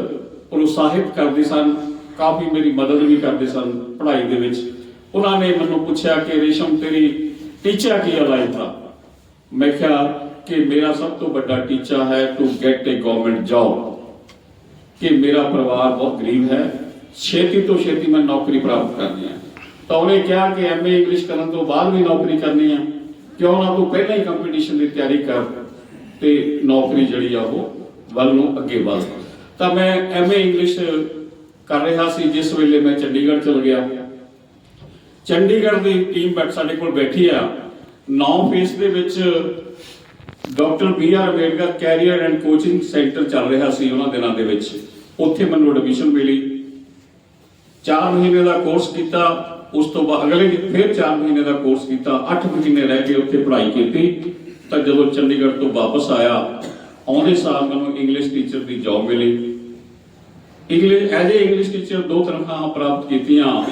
ਪ੍ਰੋਤਸਾਹਿਤ ਕਰਦੇ ਸਨ। ਕਾਫੀ ਮੇਰੀ ਮਦਦ ਵੀ ਕਰਦੇ ਸਨ ਪੜ੍ਹਾਈ ਦੇ ਵਿੱਚ। ਉਹਨਾਂ ਨੇ ਮੈਨੂੰ ਪੁੱਛਿਆ ਕਿ, ਰੇਸ਼ਮ, ਤੇਰੀ ਟੀਚਾ ਕੀ ਹੈ ਲਾਈਫ ਦਾ? ਮੈਂ ਕਿਹਾ ਕਿ, ਮੇਰਾ ਸਭ ਤੋਂ ਵੱਡਾ ਟੀਚਾ ਹੈ to get a government job ਕਿ ਮੇਰਾ ਪਰਿਵਾਰ ਬਹੁਤ ਗਰੀਬ ਹੈ। ਛੇਤੀ ਤੋਂ ਛੇਤੀ ਮੈਂ ਨੌਕਰੀ ਪ੍ਰਾਪਤ ਕਰਨੀ ਹੈ। ਤਾਂ ਉਹਨੇ ਕਿਹਾ ਕਿ ਐਮਏ ਇੰਗਲਿਸ਼ ਕਰਨ ਤੋਂ ਬਾਅਦ ਵੀ ਨੌਕਰੀ ਕਰਨੀ ਹੈ। ਕਿਉਂ ਨਾ ਤੂੰ ਪਹਿਲਾਂ ਹੀ ਕੰਪੀਟੀਸ਼ਨ ਦੀ ਤਿਆਰੀ ਕਰ ਤੇ ਨੌਕਰੀ ਜਿਹੜੀ ਆ ਉਹ ਵੱਲ ਨੂੰ ਅੱਗੇ ਵਧ। ਤਾਂ ਮੈਂ ਐਮਏ ਇੰਗਲਿਸ਼ ਕਰ ਰਿਹਾ ਸੀ, ਜਿਸ ਵੇਲੇ ਮੈਂ ਚੰਡੀਗੜ੍ਹ ਚਲ ਗਿਆ। ਚੰਡੀਗੜ੍ਹ ਦੀ ਟੀਮ ਬੈਠ ਸਾਡੇ ਕੋਲ ਬੈਠੀ ਆ। ਨੌ ਫੇਸ ਦੇ ਵਿੱਚ doctor B R Ambedkar career and coaching centre ਚੱਲ ਰਿਹਾ ਸੀ ਉਹਨਾਂ ਦਿਨਾਂ ਦੇ ਵਿੱਚ। ਉੱਥੇ ਮੈਨੂੰ ਐਡਮਿਸ਼ਨ ਮਿਲੀ। 4 ਮਹੀਨੇ ਦਾ ਕੋਰਸ ਕੀਤਾ। ਉਸ ਤੋਂ ਬਾਅਦ ਅਗਲੇ ਫਿਰ 4 ਮਹੀਨੇ ਦਾ ਕੋਰਸ ਕੀਤਾ। 8 ਮਹੀਨੇ ਰਹਿ ਕੇ ਉੱਥੇ ਪੜ੍ਹਾਈ ਕੀਤੀ। ਤਾਂ ਜਦੋਂ ਚੰਡੀਗੜ੍ਹ ਤੋਂ ਵਾਪਸ ਆਇਆ, ਆਉਂਦੇ ਸਾਲ ਮੈਨੂੰ ਇੰਗਲਿਸ਼ ਟੀਚਰ ਦੀ ਜੌਬ ਮਿਲੀ। English as a English teacher ਦੋ ਤਨਖਾਹਾਂ ਪ੍ਰਾਪਤ ਕੀਤੀਆਂ।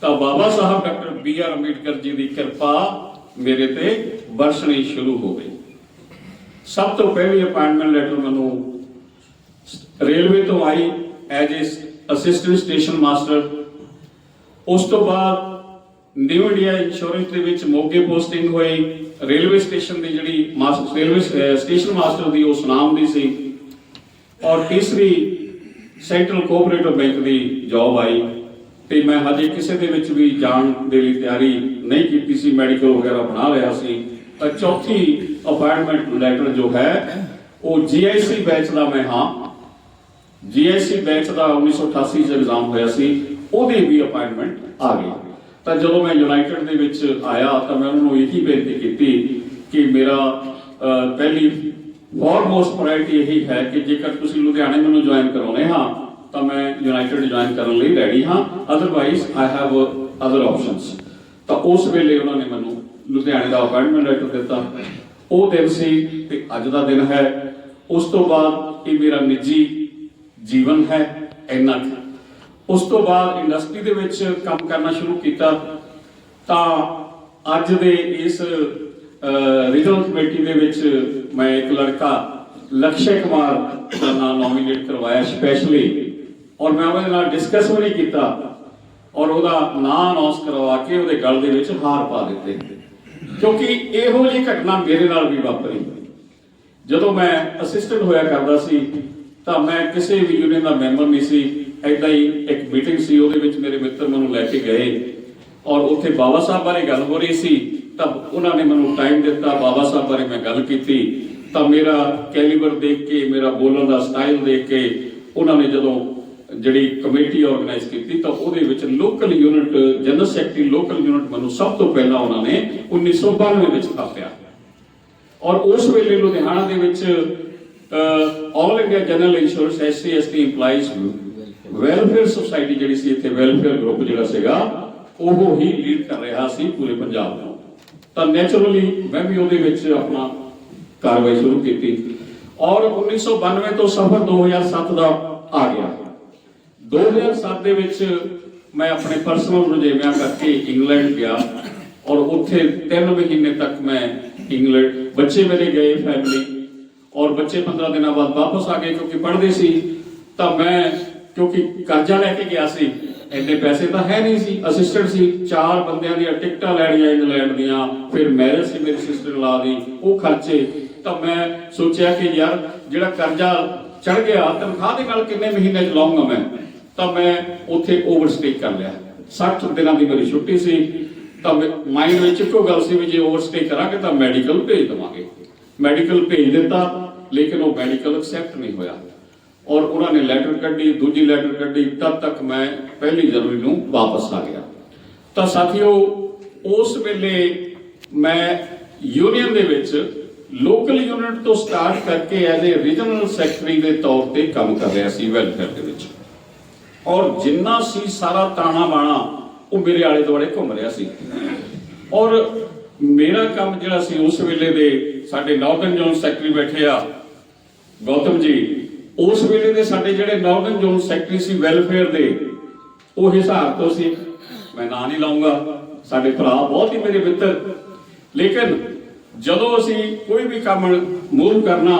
ਤਾਂ Babasaheb doctor B R Ambedkar ji ਦੀ ਕਿਰਪਾ ਮੇਰੇ ਤੇ ਵਰਸ਼ਣੀ ਸ਼ੁਰੂ ਹੋ ਗਈ। ਸਭ ਤੋਂ ਪਹਿਲੀ ਅਪਾਇੰਟਮੈਂਟ ਲੈਟਰ ਮੈਨੂੰ ਰੇਲਵੇ ਤੋਂ ਆਈ as a assistant station master ਉਸ ਤੋਂ ਬਾਅਦ ਨਿਊ ਇੰਡੀਆ ਇੰਸ਼ੋਰੈਂਸ ਦੇ ਵਿੱਚ ਮੋਗੇ ਪੋਸਟਿੰਗ ਹੋਈ। ਰੇਲਵੇ ਸਟੇਸ਼ਨ ਦੀ ਜਿਹੜੀ ਮਾਸਟਰ ਰੇਲਵੇ ਸਟੇਸ਼ਨ ਮਾਸਟਰ ਦੀ ਉਸ ਨਾਮ ਦੀ ਸੀ। ਔਰ ਤੀਸਰੀ ਸੈਂਟਰਲ ਕੋਆਪਰੇਟਿਵ ਬੈਂਕ ਦੀ ਜੌਬ ਆਈ ਤੇ ਮੈਂ ਹਜੇ ਕਿਸੇ ਦੇ ਵਿੱਚ ਵੀ ਜਾਣ ਦੇ ਲਈ ਤਿਆਰੀ ਨਹੀਂ ਕੀਤੀ ਸੀ ਮੈਡੀਕਲ ਵਗੈਰਾ ਬਣਾ ਲਿਆ ਸੀ। ਤਾਂ ਚੌਥੀ ਅਪਾਇੰਟਮੈਂਟ ਲੈਟਰ ਜੋ ਹੈ, ਉਹ ਜੀਆਈਸੀ ਬੈਚ ਦਾ ਮੈਂ ਹਾਂ। ਜੀਆਈਸੀ ਬੈਚ ਦਾ 1988 ਚ ਐਗਜ਼ਾਮ ਹੋਇਆ ਸੀ, ਉਹਦੀ ਵੀ ਅਪਾਇੰਟਮੈਂਟ ਆ ਗਈ। ਤਾਂ ਜਦੋਂ ਮੈਂ ਯੂਨਾਈਟਿਡ ਦੇ ਵਿੱਚ ਆਇਆ ਤਾਂ ਮੈਂ ਉਹਨਾਂ ਨੂੰ ਇਹੀ ਬੇਨਤੀ ਕੀਤੀ ਕਿ ਮੇਰਾ ਪਹਿਲੀ ਫੋਰਮੋਸਟ ਪ੍ਰਾਇੋਰਟੀ ਇਹੀ ਹੈ ਕਿ ਜੇਕਰ ਤੁਸੀਂ ਲੁਧਿਆਣੇ ਮੈਨੂੰ ਜੁਆਇਨ ਕਰਾਉਣੇ ਹਾਂ, ਤਾਂ ਮੈਂ ਯੂਨਾਈਟਿਡ ਜੁਆਇਨ ਕਰਨ ਲਈ ਰੈਡੀ ਹਾਂ। Otherwise I have other options ਤਾਂ ਉਸ ਵੇਲੇ ਉਹਨਾਂ ਨੇ ਮੈਨੂੰ ਲੁਧਿਆਣੇ ਦਾ ਅਪਾਇੰਟਮੈਂਟ ਲੈਟਰ ਦਿੱਤਾ। ਉਹ ਦਿਨ ਸੀ ਤੇ ਅੱਜ ਦਾ ਦਿਨ ਹੈ। ਉਸ ਤੋਂ ਬਾਅਦ ਇਹ ਮੇਰਾ ਨਿੱਜੀ ਜੀਵਨ ਹੈ, ਇੰਨਾ ਕੁ। ਉਸ ਤੋਂ ਬਾਅਦ ਇੰਡਸਟਰੀ ਦੇ ਵਿੱਚ ਕੰਮ ਕਰਨਾ ਸ਼ੁਰੂ ਕੀਤਾ। ਤਾਂ ਅੱਜ ਦੇ ਇਸ ਰੀਜਨਲ ਕਮੇਟੀ ਦੇ ਵਿੱਚ ਮੈਂ ਇੱਕ ਲੜਕਾ, ਲਕਸ਼ੇ ਕੁਮਾਰ ਦਾ ਨਾਮ ਨੋਮੀਨੇਟ ਕਰਵਾਇਆ ਸਪੈਸ਼ਲੀ ਔਰ ਮੈਂ ਉਹਦੇ ਨਾਲ ਡਿਸਕਸ ਵੀ ਨਹੀਂ ਕੀਤਾ ਔਰ ਉਹਦਾ ਨਾਂ ਅਨਾਉਂਸ ਕਰਵਾ ਕੇ ਉਹਦੇ ਗਲ ਦੇ ਵਿੱਚ ਹਾਰ ਪਾ ਦਿੱਤੇ। ਕਿਉਂਕਿ ਇਹੋ ਜਿਹੀ ਘਟਨਾ ਮੇਰੇ ਨਾਲ ਵੀ ਵਾਪਰੀ। ਜਦੋਂ ਮੈਂ ਅਸਿਸਟੈਂਟ ਹੋਇਆ ਕਰਦਾ ਸੀ, ਤਾਂ ਮੈਂ ਕਿਸੇ ਵੀ ਯੂਨੀਅਨ ਦਾ ਮੈਂਬਰ ਨਹੀਂ ਸੀ। ਐਦਾਂ ਹੀ ਇੱਕ ਮੀਟਿੰਗ ਸੀ, ਉਹਦੇ ਵਿੱਚ ਮੇਰੇ ਮਿੱਤਰ ਮੈਨੂੰ ਲੈ ਕੇ ਗਏ। ਔਰ ਉੱਥੇ ਬਾਬਾ ਸਾਹਿਬ ਬਾਰੇ ਗੱਲ ਹੋ ਰਹੀ ਸੀ। ਤਾਂ ਉਹਨਾਂ ਨੇ ਮੈਨੂੰ ਟਾਈਮ ਦਿੱਤਾ, ਬਾਬਾ ਸਾਹਿਬ ਬਾਰੇ ਮੈਂ ਗੱਲ ਕੀਤੀ। ਤਾਂ ਮੇਰਾ ਕੈਲੀਬਰ ਦੇਖ ਕੇ, ਮੇਰਾ ਬੋਲਣ ਦਾ ਸਟਾਈਲ ਦੇਖ ਕੇ ਉਹਨਾਂ ਨੇ ਜਦੋਂ ਜਿਹੜੀ ਕਮੇਟੀ ਆਰਗੇਨਾਈਜ਼ ਕੀਤੀ, ਤਾਂ ਉਹਦੇ ਵਿੱਚ local unit general secretary local unit ਮੈਨੂੰ ਸਭ ਤੋਂ ਪਹਿਲਾਂ ਉਹਨਾਂ ਨੇ 1992 ਵਿੱਚ ਥਾਪਿਆ। ਔਰ ਉਸ ਵੇਲੇ ਲੁਧਿਆਣਾ ਦੇ ਵਿੱਚ all India general insurance SC ST EMPLOYEES welfare society ਜਿਹੜੀ ਸੀ, ਇੱਥੇ ਵੈਲਫੇਅਰ ਗਰੁੱਪ ਜਿਹੜਾ ਸੀਗਾ, ਉਹ ਹੀ ਲੀਡ ਕਰ ਰਿਹਾ ਸੀ ਪੂਰੇ ਪੰਜਾਬ ਨੂੰ ਤਾਂ ਨੇਚਰਲੀ ਮੈਂ ਵੀ ਉਹਦੇ ਵਿੱਚ ਆਪਣਾ ਕਾਰਵਾਈ ਸ਼ੁਰੂ ਕੀਤੀ। ਔਰ 1992 ਤੋਂ ਸਫਰ 2007 ਦਾ ਆ ਗਿਆ। 2007 ਦੇ ਵਿੱਚ ਮੈਂ ਆਪਣੇ ਪਰਸਨਲ ਰੁਝੇਵਿਆਂ ਕਰਕੇ ਇੰਗਲੈਂਡ ਗਿਆ ਔਰ ਉੱਥੇ 3 ਮਹੀਨੇ ਤੱਕ ਮੈਂ ਇੰਗਲੈਂਡ, ਬੱਚੇ ਮੇਰੇ ਗਏ ਫੈਮਿਲੀ ਔਰ ਬੱਚੇ 15 ਦਿਨਾਂ ਬਾਅਦ ਵਾਪਸ ਆ ਗਏ ਕਿਉਂਕਿ ਪੜ੍ਹਦੇ ਸੀ। ਤਾਂ ਮੈਂ ਕਿਉਂਕਿ ਕਰਜ਼ਾ ਲੈ ਕੇ ਗਿਆ ਸੀ ਇੰਨੇ ਪੈਸੇ ਤਾਂ ਹੈ ਨਹੀਂ ਸੀ। ਅਸਿਸਟੈਂਟ ਸੀ, ਚਾਰ ਬੰਦਿਆਂ ਦੀਆਂ ਟਿਕਟਾਂ ਲੈਣੀਆਂ ਇੰਗਲੈਂਡ ਦੀਆਂ, ਫਿਰ ਮੈਰਿਜ ਸੀ ਮੇਰੀ ਸਿਸਟਰ ਲਾ ਦੀ, ਉਹ ਖਰਚੇ। ਤਾਂ ਮੈਂ ਸੋਚਿਆ ਕਿ ਯਾਰ, ਜਿਹੜਾ ਕਰਜ਼ਾ ਚੜ ਗਿਆ, ਤਨਖਾਹ ਦੇ ਨਾਲ ਕਿੰਨੇ ਮਹੀਨੇ ਚ ਲਾਉਂਗਾ ਮੈਂ? ਤਾਂ ਮੈਂ ਉੱਥੇ ਓਵਰਸਟੇ ਕਰ ਲਿਆ। 60 ਦਿਨਾਂ ਦੀ ਮੇਰੀ ਛੁੱਟੀ ਸੀ। ਤਾਂ ਮਾਈਂਡ ਵਿੱਚ ਇੱਕੋ ਗੱਲ ਸੀ ਵੀ ਜੇ ਓਵਰਸਟੇ ਕਰਾਂਗੇ ਤਾਂ ਮੈਡੀਕਲ ਭੇਜ ਦੇਵਾਂਗੇ। ਮੈਡੀਕਲ ਭੇਜ ਦਿੱਤਾ, ਲੇਕਿਨ ਉਹ ਮੈਡੀਕਲ ਐਕਸੈਪਟ ਨਹੀਂ ਹੋਇਆ। ਔਰ ਉਹਨਾਂ ਨੇ ਲੈਟਰ ਕੱਢੀ, ਦੂਜੀ ਲੈਟਰ ਕੱਢੀ, ਤਦ ਤੱਕ ਮੈਂ ਪਹਿਲੀ ਜਨਵਰੀ ਨੂੰ ਵਾਪਸ ਆ ਗਿਆ। ਤਾਂ ਸਾਥੀਓ, ਉਸ ਵੇਲੇ ਮੈਂ ਯੂਨੀਅਨ ਦੇ ਵਿੱਚ ਲੋਕਲ ਯੂਨਿਟ ਤੋਂ ਸਟਾਰਟ ਕਰਕੇ ਐਜ਼ ਅ ਰੀਜਨਲ ਸੈਕਟਰੀ ਦੇ ਤੌਰ ਤੇ ਕੰਮ ਕਰ ਰਿਹਾ ਸੀ ਵੈਲਫੇਅਰ ਦੇ ਵਿੱਚ। ਔਰ ਜਿੰਨਾ ਸੀ ਸਾਰਾ ਤਾਣਾ ਬਾਣਾ, ਉਹ ਮੇਰੇ ਆਲੇ ਦੁਆਲੇ ਘੁੰਮ ਰਿਹਾ ਸੀ। ਔਰ ਮੇਰਾ ਕੰਮ ਜਿਹੜਾ ਸੀ, ਉਸ ਵੇਲੇ ਦੇ ਸਾਡੇ ਨਾਰਥਰਨ ਜ਼ੋਨ ਸੈਕਟਰੀ ਬੈਠੇ ਆ, ਗੌਤਮ ਜੀ ਉਸ ਵੇਲੇ ਦੇ ਸਾਡੇ ਜਿਹੜੇ ਨਾਰਥਰਨ ਜ਼ੋਨ ਸੈਕਟਰੀ ਸੀ ਵੈਲਫੇਅਰ ਦੇ, ਉਹ ਹਿਸਾਬ ਤੋਂ ਸੀ, ਮੈਂ ਨਾਂ ਨਹੀਂ ਲਾਉਂਗਾ, ਸਾਡੇ ਭਰਾ ਬਹੁਤ ਹੀ ਮੇਰੇ ਮਿੱਤਰ। ਲੇਕਿਨ ਜਦੋਂ ਅਸੀਂ ਕੋਈ ਵੀ ਕੰਮ ਮੂਵ ਕਰਨਾ,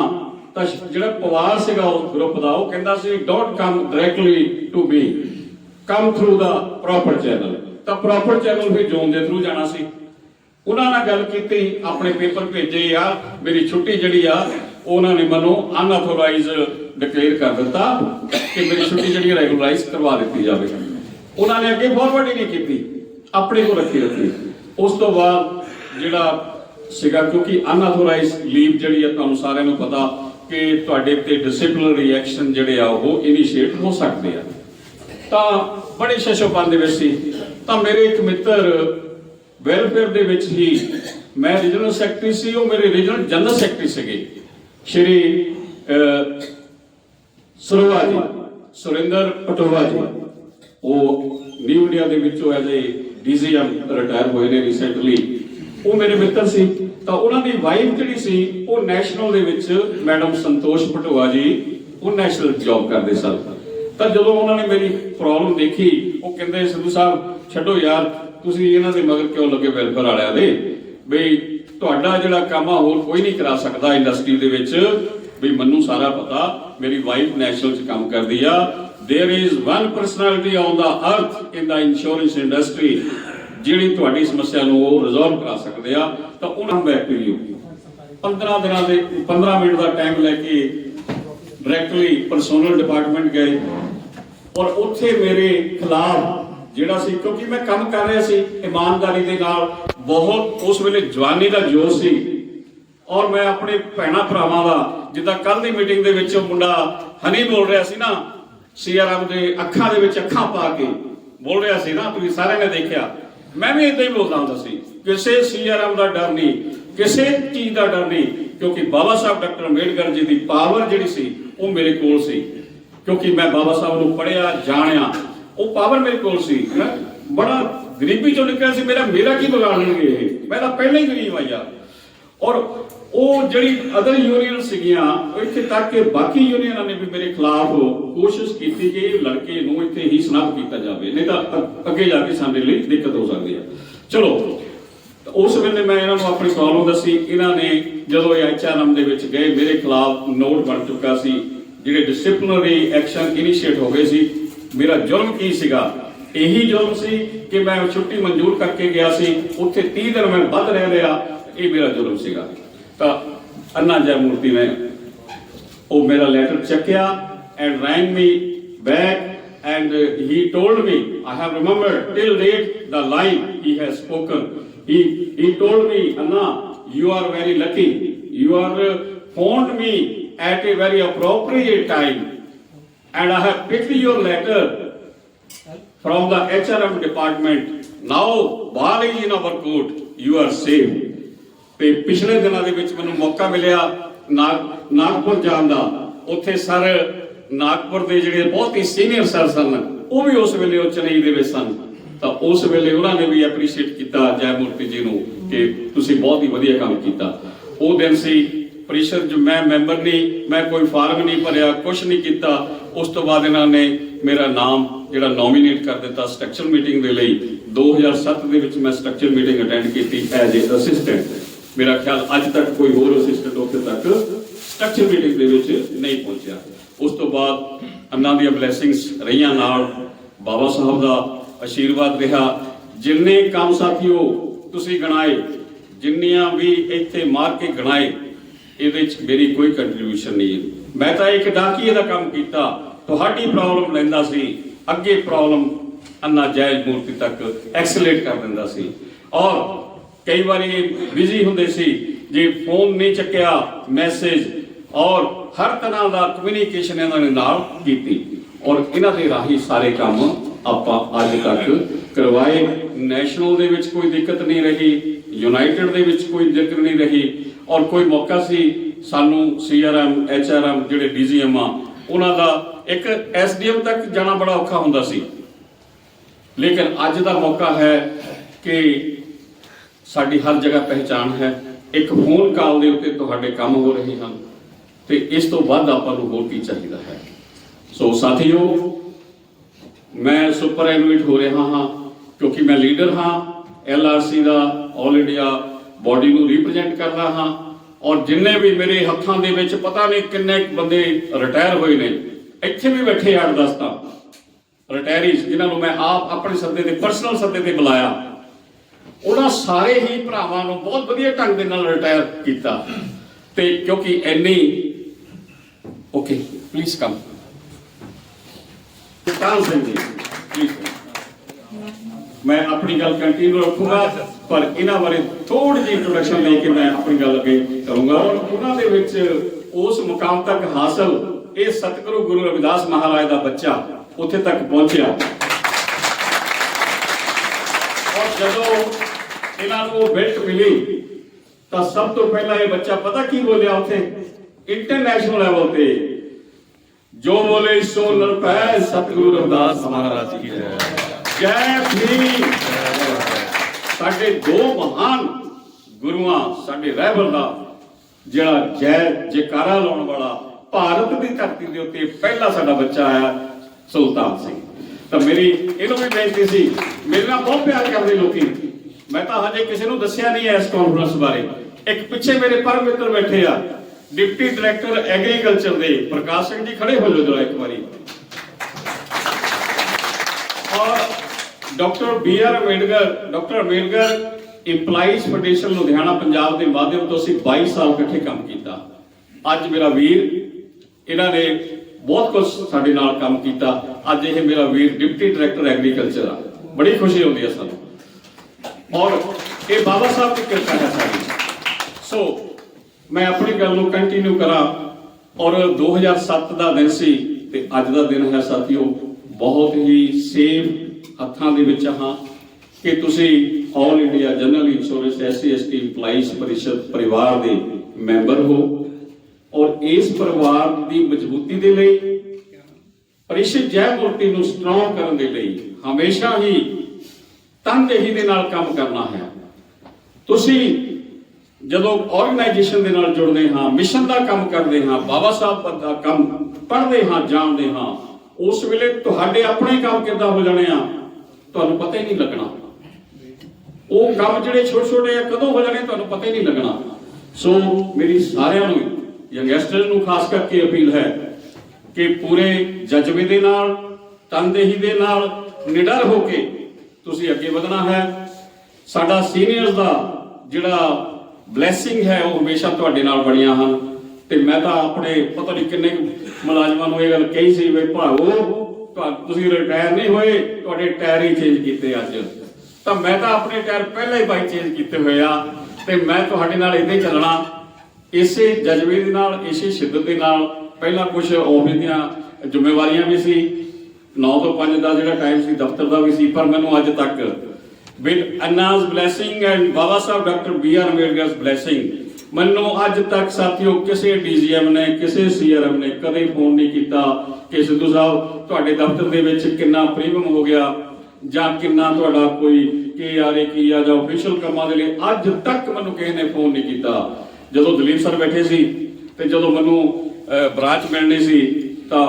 ਤਾਂ ਜਿਹੜਾ ਪਰਿਵਾਰ ਸੀਗਾ ਉਸ ਗਰੁੱਪ ਦਾ, ਉਹ ਕਹਿੰਦਾ ਸੀ dot come directly to me come through the proper channel ਤਾਂ ਪ੍ਰੋਪਰ ਚੈਨਲ ਵੀ ਜ਼ੋਨ ਦੇ ਥਰੂ ਜਾਣਾ ਸੀ। ਉਹਨਾਂ ਨਾਲ ਗੱਲ ਕੀਤੀ, ਆਪਣੇ ਪੇਪਰ ਭੇਜੇ ਆ, ਮੇਰੀ ਛੁੱਟੀ ਜਿਹੜੀ ਆ ਉਹਨਾਂ ਨੇ ਮੈਨੂੰ ਅਨਆਥੋਰਾਈਜ਼ ਡਿਕਲੇਅਰ ਕਰ ਦਿੱਤਾ ਕਿ ਮੇਰੀ ਛੁੱਟੀ ਜਿਹੜੀ ਰੈਗੂਲਰਾਈਜ਼ ਕਰਵਾ ਦਿੱਤੀ ਜਾਵੇ। ਉਹਨਾਂ ਨੇ ਅੱਗੇ ਫਾਰਵਰਡ ਹੀ ਨਹੀਂ ਕੀਤੀ, ਆਪਣੇ ਕੋਲ ਰੱਖੀ ਰੱਖੀ। ਉਸ ਤੋਂ ਬਾਅਦ ਜਿਹੜਾ ਸੀਗਾ, ਕਿਉਂਕਿ ਅਨਆਥੋਰਾਈਜ਼ ਲੀਵ ਜਿਹੜੀ ਆ ਤੁਹਾਨੂੰ ਸਾਰਿਆਂ ਨੂੰ ਪਤਾ ਕਿ ਤੁਹਾਡੇ ਤੇ ਡਿਸਪਲਿਨਰੀ ਐਕਸ਼ਨ ਜਿਹੜੇ ਆ, ਉਹ ਇਨੀਸ਼ੀਏਟ ਹੋ ਸਕਦੇ ਆ। ਤਾਂ ਬੜੇ ਸ਼ਸ਼ੋਪਨ ਦੇ ਵਿੱਚ ਸੀ। ਤਾਂ ਮੇਰੇ ਇੱਕ ਮਿੱਤਰ ਵੈਲਫੇਅਰ ਦੇ ਵਿੱਚ ਹੀ ਮੈਂ ਰੀਜਨਲ ਸੈਕਟਰੀ ਸੀ, ਉਹ ਮੇਰੇ ਰੀਜਨਲ ਜਨਰਲ ਸੈਕਟਰੀ ਸੀਗੇ। ਸ਼੍ਰੀ ਅਹ, ਸਰੋਵਾ ਜੀ ਸੁਰਿੰਦਰ ਪਟੋਵਾ ਜੀ ਉਹ ਨਿਊ ਇੰਡੀਆ ਦੇ ਵਿੱਚੋਂ ਐਜ਼ ਏ ਡੀਜੀਐਮ ਰਿਟਾਇਰ ਹੋਏ ਨੇ ਰੀਸੈਂਟਲੀ ਉਹ ਮੇਰੇ ਮਿੱਤਰ ਸੀ ਤਾਂ ਉਹਨਾਂ ਦੀ ਵਾਈਫ ਜਿਹੜੀ ਸੀ ਉਹ ਨੈਸ਼ਨਲ ਦੇ ਵਿੱਚ ਮੈਡਮ ਸੰਤੋਸ਼ ਪਟੋਆ ਜੀ ਉਹ ਨੈਸ਼ਨਲ ਜੌਬ ਕਰਦੇ ਸਨ। ਤਾਂ ਜਦੋਂ ਉਹਨਾਂ ਨੇ ਮੇਰੀ ਪ੍ਰੋਬਲਮ ਦੇਖੀ ਉਹ ਕਹਿੰਦੇ ਸਿੱਧੂ ਸਾਹਿਬ ਛੱਡੋ ਯਾਰ ਤੁਸੀਂ ਇਹਨਾਂ ਦੇ ਮਗਰ ਕਿਉਂ ਲੱਗੇ ਵੈਲਫੇਅਰ ਵਾਲਿਆਂ ਦੇ? ਬਈ ਤੁਹਾਡਾ ਜਿਹੜਾ ਕੰਮ ਆ, ਹੋਰ ਕੋਈ ਨਹੀਂ ਕਰਾ ਸਕਦਾ ਇੰਡਸਟਰੀ ਦੇ ਵਿੱਚ। ਵੀ ਮੈਨੂੰ ਸਾਰਾ ਪਤਾ, ਮੇਰੀ ਵਾਈਫ ਨੈਸ਼ਨਲ 'ਚ ਕੰਮ ਕਰਦੀ ਆ। There is one personality on the earth in the insurance industry, ਜਿਹੜੀ ਤੁਹਾਡੀ ਸਮੱਸਿਆ ਨੂੰ ਉਹ ਰਿਜ਼ੋਲਵ ਕਰਾ ਸਕਦੇ ਆ। ਤਾਂ ਉਹਨਾਂ ਬੈਕ ਟੂ ਯੂ 15 ਦਿਨਾਂ ਦੇ 15 ਮਿੰਟ ਦਾ ਟਾਈਮ ਲੈ ਕੇ ਡਾਇਰੈਕਟਲੀ ਪਰਸਨਲ ਡਿਪਾਰਟਮੈਂਟ ਗਏ। ਔਰ ਉੱਥੇ ਮੇਰੇ ਖਿਲਾਫ ਜਿਹੜਾ ਸੀ, ਕਿਉਂਕਿ ਮੈਂ ਕੰਮ ਕਰ ਰਿਹਾ ਸੀ ਇਮਾਨਦਾਰੀ ਦੇ ਨਾਲ, ਬਹੁਤ ਉਸ ਵੇਲੇ ਜਵਾਨੀ ਦਾ ਜੋਸ਼ ਸੀ। ਔਰ ਮੈਂ ਆਪਣੇ ਭੈਣਾ ਭਰਾਵਾਂ ਦਾ, ਜਿੱਦਾਂ ਕੱਲ ਦੀ ਮੀਟਿੰਗ ਦੇ ਵਿੱਚ ਮੁੰਡਾ ਹਨੀ ਬੋਲ ਰਿਹਾ ਸੀ ਨਾ, ਸੀਆਰਐਮ ਦੇ ਅੱਖਾਂ ਦੇ ਵਿੱਚ ਅੱਖਾਂ ਪਾ ਕੇ ਬੋਲ ਰਿਹਾ ਸੀ ਨਾ, ਤੁਸੀਂ ਸਾਰਿਆਂ ਨੇ ਦੇਖਿਆ। ਮੈਂ ਵੀ ਇਦਾਂ ਹੀ ਬੋਲਦਾ ਹੁੰਦਾ ਸੀ, ਕਿਸੇ ਸੀਆਰਐਮ ਦਾ ਡਰ ਨਹੀਂ, ਕਿਸੇ ਚੀਜ਼ ਦਾ ਡਰ ਨਹੀਂ, ਕਿਉਂਕਿ ਬਾਬਾ ਸਾਹਿਬ ਡਾਕਟਰ ਅੰਬੇਡਕਰ ਜੀ ਦੀ ਪਾਵਰ ਜਿਹੜੀ ਸੀ, ਉਹ ਮੇਰੇ ਕੋਲ ਸੀ। ਕਿਉਂਕਿ ਮੈਂ ਬਾਬਾ ਸਾਹਿਬ ਨੂੰ ਪੜਿਆ ਜਾਣਿਆ ਉਹ ਪਾਵਰ ਮੇਰੇ ਕੋਲ ਸੀ ਮੈਂ ਬੜਾ ਗਰੀਬੀ ਚੋਂ ਨਿਕਲਿਆ ਸੀ, ਮੇਰਾ ਮੇਰਾ ਕੀ ਵਿਗਾੜਨਗੇ ਇਹ? ਮੈਂ ਤਾਂ ਪਹਿਲਾਂ ਹੀ ਗਰੀਬ ਆਇਆ ਔਰ ਉਹ ਜਿਹੜੀ ਅਦਰ ਯੂਨੀਅਨ ਸੀਗੀਆਂ ਇੱਥੇ ਤੱਕ ਕਿ ਬਾਕੀ ਯੂਨੀਅਨਾਂ ਨੇ ਵੀ ਮੇਰੇ ਖਿਲਾਫ ਕੋਸ਼ਿਸ਼ ਕੀਤੀ ਕਿ ਇਹ ਲੜਕੇ ਨੂੰ ਇੱਥੇ ਹੀ ਸਨਾਬ ਕੀਤਾ ਜਾਵੇ। ਨਹੀਂ ਤਾਂ ਅੱਗੇ ਜਾ ਕੇ ਸਾਡੇ ਲਈ ਦਿੱਕਤ ਹੋ ਸਕਦੀ ਹੈ ਚਲੋ ਉਸ ਵੇਲੇ ਮੈਂ ਇਹਨਾਂ ਨੂੰ ਆਪਣੀ ਪ੍ਰੋਬਲਮ ਦੱਸੀ। ਇਹਨਾਂ ਨੇ ਜਦੋਂ ਇਹ ਐਚਆਰਐਮ ਦੇ ਵਿੱਚ ਗਏ, ਮੇਰੇ ਖਿਲਾਫ ਨੋਟ ਬਣ ਚੁੱਕਾ ਸੀ। ਜਿਹੜੇ ਡਿਸਪਲਿਨਰੀ ਐਕਸ਼ਨ ਇਨੀਸ਼ੀਏਟ ਹੋ ਗਏ ਸੀ। ਮੇਰਾ ਜੁਰਮ ਕੀ ਸੀਗਾ ਇਹੀ ਜੁਰਮ ਸੀ ਕਿ ਮੈਂ ਛੁੱਟੀ ਮਨਜ਼ੂਰ ਕਰਕੇ ਗਿਆ ਸੀ ਉੱਥੇ 30 ਦਿਨ ਮੈਂ ਵੱਧ ਰਹਿ ਰਿਹਾ ਇਹ ਮੇਰਾ ਜੁਰਮ ਸੀਗਾ ਤਾਂ ਅੰਨਾ ਜੈ ਮੂਰਤੀ ਨੇ ਉਹ ਮੇਰਾ ਲੈਟਰ ਚੱਕਿਆ and rang me back and he told me I have remembered till date the line he has spoken he he told me Anna you are very lucky you are found me at a very appropriate time and i have picked your letter from the hrm department. Now ball is in our court, you are safe. ਤੇ ਪਿਛਲੇ ਦਿਨਾਂ ਦੇ ਵਿੱਚ ਮੈਨੂੰ ਮੌਕਾ ਮਿਲਿਆ ਨਾਗਪੁਰ ਜਾਣ ਦਾ ਉੱਥੇ ਸਰ ਨਾਗਪੁਰ ਦੇ ਜਿਹੜੇ ਬਹੁਤ ਹੀ ਸੀਨੀਅਰ ਸਰ ਸਨ ਉਹ ਵੀ ਉਸ ਵੇਲੇ ਉਹ ਚੇਨਈ ਦੇ ਵਿੱਚ ਸਨ ਤਾਂ ਉਸ ਵੇਲੇ ਉਹਨਾਂ ਨੇ ਵੀ ਐਪਰੀਸ਼ੀਏਟ ਕੀਤਾ ਜੈ ਮੂਰਤੀ ਜੀ ਨੂੰ ਕਿ ਤੁਸੀਂ ਬਹੁਤ ਹੀ ਵਧੀਆ ਕੰਮ ਕੀਤਾ ਉਹ ਦਿਨ ਸੀ ਪ੍ਰੀਸ਼ਦ ਜੋ ਮੈਂ ਮੈਂਬਰ ਨਹੀਂ ਮੈਂ ਕੋਈ ਫਾਰਮ ਨਹੀਂ ਭਰਿਆ ਕੁਝ ਨਹੀਂ ਕੀਤਾ ਉਸ ਤੋਂ ਬਾਅਦ ਇਹਨਾਂ ਨੇ ਮੇਰਾ ਨਾਮ ਜਿਹੜਾ ਨੋਮੀਨੇਟ ਕਰ ਦਿੱਤਾ ਸਟਰਕਚਰ ਮੀਟਿੰਗ ਦੇ ਲਈ। 2007 ਦੇ ਵਿੱਚ ਮੈਂ ਸਟਰਕਚਰ ਮੀਟਿੰਗ ਅਟੈਂਡ ਕੀਤੀ ਐਜ਼ ਅ ਅਸਿਸਟੈਂਟ ਮੇਰਾ ਖਿਆਲ ਅੱਜ ਤੱਕ ਕੋਈ ਹੋਰ ਅਸਿਸਟੈਂਟ ਉੱਥੇ ਤੱਕ ਸਟਰਕਚਰ ਮੀਟਿੰਗ ਦੇ ਵਿੱਚ ਨਹੀਂ ਪਹੁੰਚਿਆ। ਉਸ ਤੋਂ ਬਾਅਦ ਅੰਨਾ ਦੀਆਂ ਬਲੇਸਿੰਗਸ ਰਹੀਆਂ ਨਾਲ ਬਾਬਾ ਸਾਹਿਬ ਦਾ ਆਸ਼ੀਰਵਾਦ ਰਿਹਾ। ਜਿੰਨੇ ਕੰਮ ਸਾਥੀਓ ਤੁਸੀਂ ਗਣਾਏ, ਜਿੰਨੀਆਂ ਵੀ ਇੱਥੇ ਮਾਰ ਕੇ ਗਣਾਏ, ਇਹਦੇ ਵਿੱਚ ਮੇਰੀ ਕੋਈ ਕੰਟਰੀਬਿਊਸ਼ਨ ਨਹੀਂ ਹੈ। ਮੈਂ ਤਾਂ ਇੱਕ ਡਾਕੀਏ ਦਾ ਕੰਮ ਕੀਤਾ। ਤੁਹਾਡੀ ਪ੍ਰੋਬਲਮ ਲੈਂਦਾ ਸੀ। ਅੱਗੇ ਪ੍ਰੋਬਲਮ ਅੰਨਾ ਜਾਇਜ਼ ਮੂਰਤੀ ਤੱਕ ਐਕਸਲੇਟ ਕਰ ਦਿੰਦਾ ਸੀ। ਔਰ ਕਈ ਵਾਰੀ ਬਿਜ਼ੀ ਹੁੰਦੇ ਸੀ। ਜੇ ਫੋਨ ਨਹੀਂ ਚੱਕਿਆ ਮੈਸੇਜ ਔਰ ਹਰ ਤਰ੍ਹਾਂ ਦਾ ਕਮਿਊਨੀਕੇਸ਼ਨ ਇਹਨਾਂ ਨੇ ਨਾਲ ਕੀਤੀ। ਔਰ ਇਹਨਾਂ ਦੇ ਰਾਹੀਂ ਸਾਰੇ ਕੰਮ ਆਪਾਂ ਅੱਜ ਤੱਕ ਕਰਵਾਏ। ਨੈਸ਼ਨਲ ਦੇ ਵਿੱਚ ਕੋਈ ਦਿੱਕਤ ਨਹੀਂ ਰਹੀ। ਯੂਨਾਈਟਿਡ ਦੇ ਵਿੱਚ ਕੋਈ ਦਿੱਕਤ ਨਹੀਂ ਰਹੀ। ਔਰ ਕੋਈ ਮੌਕਾ ਸੀ ਸਾਨੂੰ ਸੀਆਰਐਮ ਐਚਆਰਐਮ ਜਿਹੜੇ ਡੀਜੀਐਮ ਆ, ਉਹਨਾਂ ਦਾ ਇੱਕ ਐਸਡੀਐਮ ਤੱਕ ਜਾਣਾ ਬੜਾ ਔਖਾ ਹੁੰਦਾ ਸੀ। ਲੇਕਿਨ ਅੱਜ ਦਾ ਮੌਕਾ ਹੈ ਕਿ ਸਾਡੀ ਹਰ ਜਗ੍ਹਾ ਪਹਿਚਾਣ ਹੈ। ਇੱਕ ਫੋਨ ਕਾਲ ਦੇ ਉੱਤੇ ਤੁਹਾਡੇ ਕੰਮ ਹੋ ਰਹੇ ਹਨ ਤੇ ਇਸ ਤੋਂ ਵੱਧ ਆਪਾਂ ਨੂੰ ਹੋਰ ਕੀ ਚਾਹੀਦਾ ਹੈ। ਸੋ ਸਾਥੀਓ, ਮੈਂ ਸੁਪਰ ਐਨੂਏਟ ਹੋ ਰਿਹਾ ਹਾਂ ਕਿਉਂਕਿ ਮੈਂ ਲੀਡਰ ਹਾਂ। ਐਲਆਰਸੀ ਦਾ ਆਲ ਇੰਡੀਆ ਬਾਡੀ ਨੂੰ ਰਿਪਰੈਜ਼ੈਂਟ ਕਰ ਰਹਾ ਹਾਂ। ਔਰ ਜਿੰਨੇ ਵੀ ਮੇਰੇ ਹੱਥਾਂ ਦੇ ਵਿੱਚ ਪਤਾ ਨਹੀਂ ਕਿੰਨੇ ਕੁ ਬੰਦੇ ਰਿਟਾਇਰ ਹੋਏ ਨੇ, ਇੱਥੇ ਵੀ ਬੈਠੇ 8-10 ਤਾਂ ਰਿਟਾਇਰੀਜ਼ ਜਿਨ੍ਹਾਂ ਨੂੰ ਮੈਂ ਆਪ ਆਪਣੇ ਸੱਦੇ ਤੇ ਪਰਸਨਲ ਸੱਦੇ ਤੇ ਬੁਲਾਇਆ। ਉਹਨਾਂ ਸਾਰੇ ਹੀ ਭਰਾਵਾਂ ਨੂੰ ਬਹੁਤ ਵਧੀਆ ਢੰਗ ਦੇ ਨਾਲ ਰਿਟਾਇਰ ਕੀਤਾ। ਤੇ ਕਿਉਂਕਿ any okay please come call Singh ji please ਮੈਂ ਆਪਣੀ ਗੱਲ ਕੰਟੀਨਿਊ ਰੱਖੂੰਗਾ ਪਰ ਇਹਨਾਂ ਬਾਰੇ ਥੋੜੀ ਜਿਹੀ ਇੰਟਰੋਡਕਸ਼ਨ ਦੇ ਕੇ ਮੈਂ ਆਪਣੀ ਗੱਲ ਅੱਗੇ ਕਰੂੰਗਾ। ਔਰ ਉਹਨਾਂ ਦੇ ਵਿੱਚ ਉਸ ਮੁਕਾਮ ਤੱਕ ਹਾਸਲ ਇਹ ਸਤਿਗੁਰੂ ਗੁਰੂ ਰਵਿਦਾਸ ਮਹਾਰਾਜ ਦਾ ਬੱਚਾ ਉੱਥੇ ਤੱਕ ਪਹੁੰਚਿਆ। ਔਰ ਜਦੋਂ ਇਹਨਾਂ ਨੂੰ ਉਹ ਬੈਲਟ ਮਿਲੀ ਤਾਂ ਸਭ ਤੋਂ ਪਹਿਲਾਂ ਇਹ ਬੱਚਾ ਪਤਾ ਕੀ ਬੋਲਿਆ ਉੱਥੇ? ਇੰਟਰਨੈਸ਼ਨਲ ਲੈਵਲ ਤੇ। ਜੋ ਬੋਲੇ ਸੋ ਨਰਪੈ ਸਤਿਗੁਰੂ ਰਵਿਦਾਸ ਮਹਾਰਾਜ ਕੀ ਜੈ। ਜੈ ਭੀਮ ਸਾਡੇ ਦੋ ਮਹਾਨ ਗੁਰੂਆਂ, ਸਾਡੇ ਰਹਿਬਰ ਦਾ, ਜਿਹੜਾ ਜੈ ਜੈਕਾਰਾ ਲਾਉਣ ਵਾਲਾ ਭਾਰਤ ਦੀ ਧਰਤੀ ਦੇ ਉੱਤੇ ਪਹਿਲਾ ਸਾਡਾ ਬੱਚਾ ਆਇਆ, ਸੁਲਤਾਨ ਸਿੰਘ। ਤਾਂ ਮੇਰੀ ਇਹਨੂੰ ਵੀ ਬੇਨਤੀ ਸੀ, ਮੇਰੇ ਨਾਲ ਬਹੁਤ ਪਿਆਰ ਕਰਦੇ ਲੋਕੀ। ਮੈਂ ਤਾਂ ਹਜੇ ਕਿਸੇ ਨੂੰ ਦੱਸਿਆ ਨਹੀਂ ਇਸ ਕਾਨਫਰੰਸ ਬਾਰੇ। ਇੱਕ ਪਿੱਛੇ ਮੇਰੇ ਪਰਮ ਮਿੱਤਰ ਬੈਠੇ ਆ, ਡਿਪਟੀ ਡਾਇਰੈਕਟਰ ਐਗਰੀਕਲਚਰ ਦੇ, ਪ੍ਰਕਾਸ਼ ਸਿੰਘ ਜੀ ਖੜੇ ਹੋ ਜਾਓ ਜਰਾ ਇੱਕ ਵਾਰੀ ਔਰ doctor B R Ambedkar doctor Ambedkar employees federation Ludhiana Punjab ਦੇ ਮਾਧਿਅਮ ਤੋਂ ਅਸੀਂ 22 ਸਾਲ ਇਕੱਠੇ ਕੰਮ ਕੀਤਾ। ਅੱਜ ਮੇਰਾ ਵੀਰ, ਇਹਨਾਂ ਨੇ ਬਹੁਤ ਕੁਝ ਸਾਡੇ ਨਾਲ ਕੰਮ ਕੀਤਾ। ਅੱਜ ਇਹ ਮੇਰਾ ਵੀਰ ਡਿਪਟੀ ਡਾਇਰੈਕਟਰ ਐਗਰੀਕਲਚਰ ਆ। ਬੜੀ ਖੁਸ਼ੀ ਹੁੰਦੀ ਹੈ ਸਾਨੂੰ। ਔਰ ਇਹ ਬਾਬਾ ਸਾਹਿਬ ਦੀ ਕਿਰਪਾ ਹੈ ਸਾਡੀ। ਸੋ ਮੈਂ ਆਪਣੀ ਗੱਲ ਨੂੰ ਕੰਟੀਨਿਊ ਕਰਾਂ। ਔਰ 2007 ਦਾ ਦਿਨ ਸੀ ਤੇ ਅੱਜ ਦਾ ਦਿਨ ਹੈ ਸਾਥੀਓ, ਬਹੁਤ ਹੀ ਸੇਫ ਹੱਥਾਂ ਦੇ ਵਿੱਚ ਹਾਂ ਕਿ ਤੁਸੀਂ all India general insurance SC ST EMPLOYEES Parishad ਪਰਿਵਾਰ ਦੇ ਮੈਂਬਰ ਹੋ ਔਰ ਇਸ ਪਰਿਵਾਰ ਦੀ ਮਜ਼ਬੂਤੀ ਦੇ ਲਈ ਪਰਿਸ਼ਦ ਜੈਮੂਰਤੀ ਨੂੰ ਸਟਰੋਂਗ ਕਰਨ ਦੇ ਲਈ ਹਮੇਸ਼ਾ ਹੀ ਤਨਦੇਹੀ ਦੇ ਨਾਲ ਕੰਮ ਕਰਨਾ ਹੈ। ਤੁਸੀਂ ਜਦੋਂ ਆਰਗੇਨਾਈਜੇਸ਼ਨ ਦੇ ਨਾਲ ਜੁੜਦੇ ਹਾਂ ਮਿਸ਼ਨ ਦਾ ਕੰਮ ਕਰਦੇ ਹਾਂ, ਬਾਬਾ ਸਾਹਿਬ ਦਾ ਕੰਮ ਪੜ੍ਹਦੇ ਹਾਂ, ਜਾਣਦੇ ਹਾਂ, ਉਸ ਵੇਲੇ ਤੁਹਾਡੇ ਆਪਣੇ ਕੰਮ ਕਿੱਦਾਂ ਹੋ ਜਾਣੇ ਆ? ਤੁਹਾਨੂੰ ਪਤਾ ਹੀ ਨਹੀਂ ਲੱਗਣਾ। ਉਹ ਕੰਮ ਜਿਹੜੇ ਛੋਟੇ ਛੋਟੇ ਆ, ਕਦੋਂ ਹੋ ਜਾਣੇ ਤੁਹਾਨੂੰ ਪਤਾ ਹੀ ਨਹੀਂ ਲੱਗਣਾ। ਸੋ ਮੇਰੀ ਸਾਰਿਆਂ ਨੂੰ ਯੰਗਸਟਰਸ ਨੂੰ ਖਾਸ ਕਰਕੇ ਅਪੀਲ ਹੈ ਕਿ ਪੂਰੇ ਜਜ਼ਬੇ ਦੇ ਨਾਲ ਤਨਦੇਹੀ ਦੇ ਨਾਲ ਨਿਡਰ ਹੋ ਕੇ ਤੁਸੀਂ ਅੱਗੇ ਵਧਣਾ ਹੈ। ਸਾਡਾ ਸੀਨੀਅਰਸ ਦਾ ਜਿਹੜਾ ਬਲੇਸਿੰਗ ਹੈ, ਉਹ ਹਮੇਸ਼ਾ ਤੁਹਾਡੇ ਨਾਲ ਬਣੀਆਂ ਹਨ। ਤੇ ਮੈਂ ਤਾਂ ਆਪਣੇ, ਪਤਾ ਨਹੀਂ ਕਿੰਨੇ ਮੁਲਾਜ਼ਮਾਂ ਨੂੰ ਇਹ ਗੱਲ ਕਹੀ ਸੀ ਵੀ ਭਾਵੋ ਤੁਸੀਂ ਰਿਟਾਇਰ ਨਹੀਂ ਹੋਏ, ਤੁਹਾਡੇ ਟਾਇਰ ਹੀ ਚੇਂਜ ਕੀਤੇ ਅੱਜ। ਤਾਂ ਮੈਂ ਤਾਂ ਆਪਣੇ ਟਾਇਰ ਪਹਿਲਾਂ ਹੀ ਬਾਈ ਚੇਂਜ ਕੀਤੇ ਹੋਏ ਆ, ਤੇ ਮੈਂ ਤੁਹਾਡੇ ਨਾਲ ਇਦਾਂ ਹੀ ਚੱਲਣਾ। ਇਸੇ ਜਜ਼ਬੇ ਦੇ ਨਾਲ, ਇਸੇ ਸ਼ਿੱਦਤ ਦੇ ਨਾਲ, ਪਹਿਲਾਂ ਕੁਝ ਆਫਿਸ ਦੀਆਂ ਜ਼ਿੰਮੇਵਾਰੀਆਂ ਵੀ ਸੀ 9 ਤੋਂ 5 ਦਾ ਜਿਹੜਾ ਟਾਈਮ ਸੀ, ਦਫ਼ਤਰ ਦਾ ਵੀ ਸੀ, ਪਰ ਮੈਨੂੰ ਅੱਜ ਤੱਕ with Anna's blessing and Babasaheb doctor B R Ambedkar's blessing ਮੈਨੂੰ ਅੱਜ ਤੱਕ ਸਾਥੀਓ ਕਿਸੇ ਡੀਜੀਐਮ ਨੇ, ਕਿਸੇ ਸੀਆਰਐਮ ਨੇ ਕਦੇ ਫੋਨ ਨਹੀਂ ਕੀਤਾ ਕਿ ਸਿੱਧੂ ਸਾਹਿਬ, ਤੁਹਾਡੇ ਦਫ਼ਤਰ ਦੇ ਵਿੱਚ ਕਿੰਨਾ ਪ੍ਰੀਮੀਅਮ ਹੋ ਗਿਆ ਜਾਂ ਕਿੰਨਾ ਤੁਹਾਡਾ ਕੋਈ ਕੀ ਆਰੇ ਕੀ ਆ ਜਾਂ ਅਫੀਸ਼ੀਅਲ ਕੰਮਾਂ ਦੇ ਲਈ। ਅੱਜ ਤੱਕ ਮੈਨੂੰ ਕਿਸੇ ਨੇ ਫੋਨ ਨਹੀਂ ਕੀਤਾ। ਜਦੋਂ ਦਲੀਪ ਸਰ ਬੈਠੇ ਸੀ ਤੇ ਜਦੋਂ ਮੈਨੂੰ ਬ੍ਰਾਂਚ ਮਿਲਣੀ ਸੀ ਤਾਂ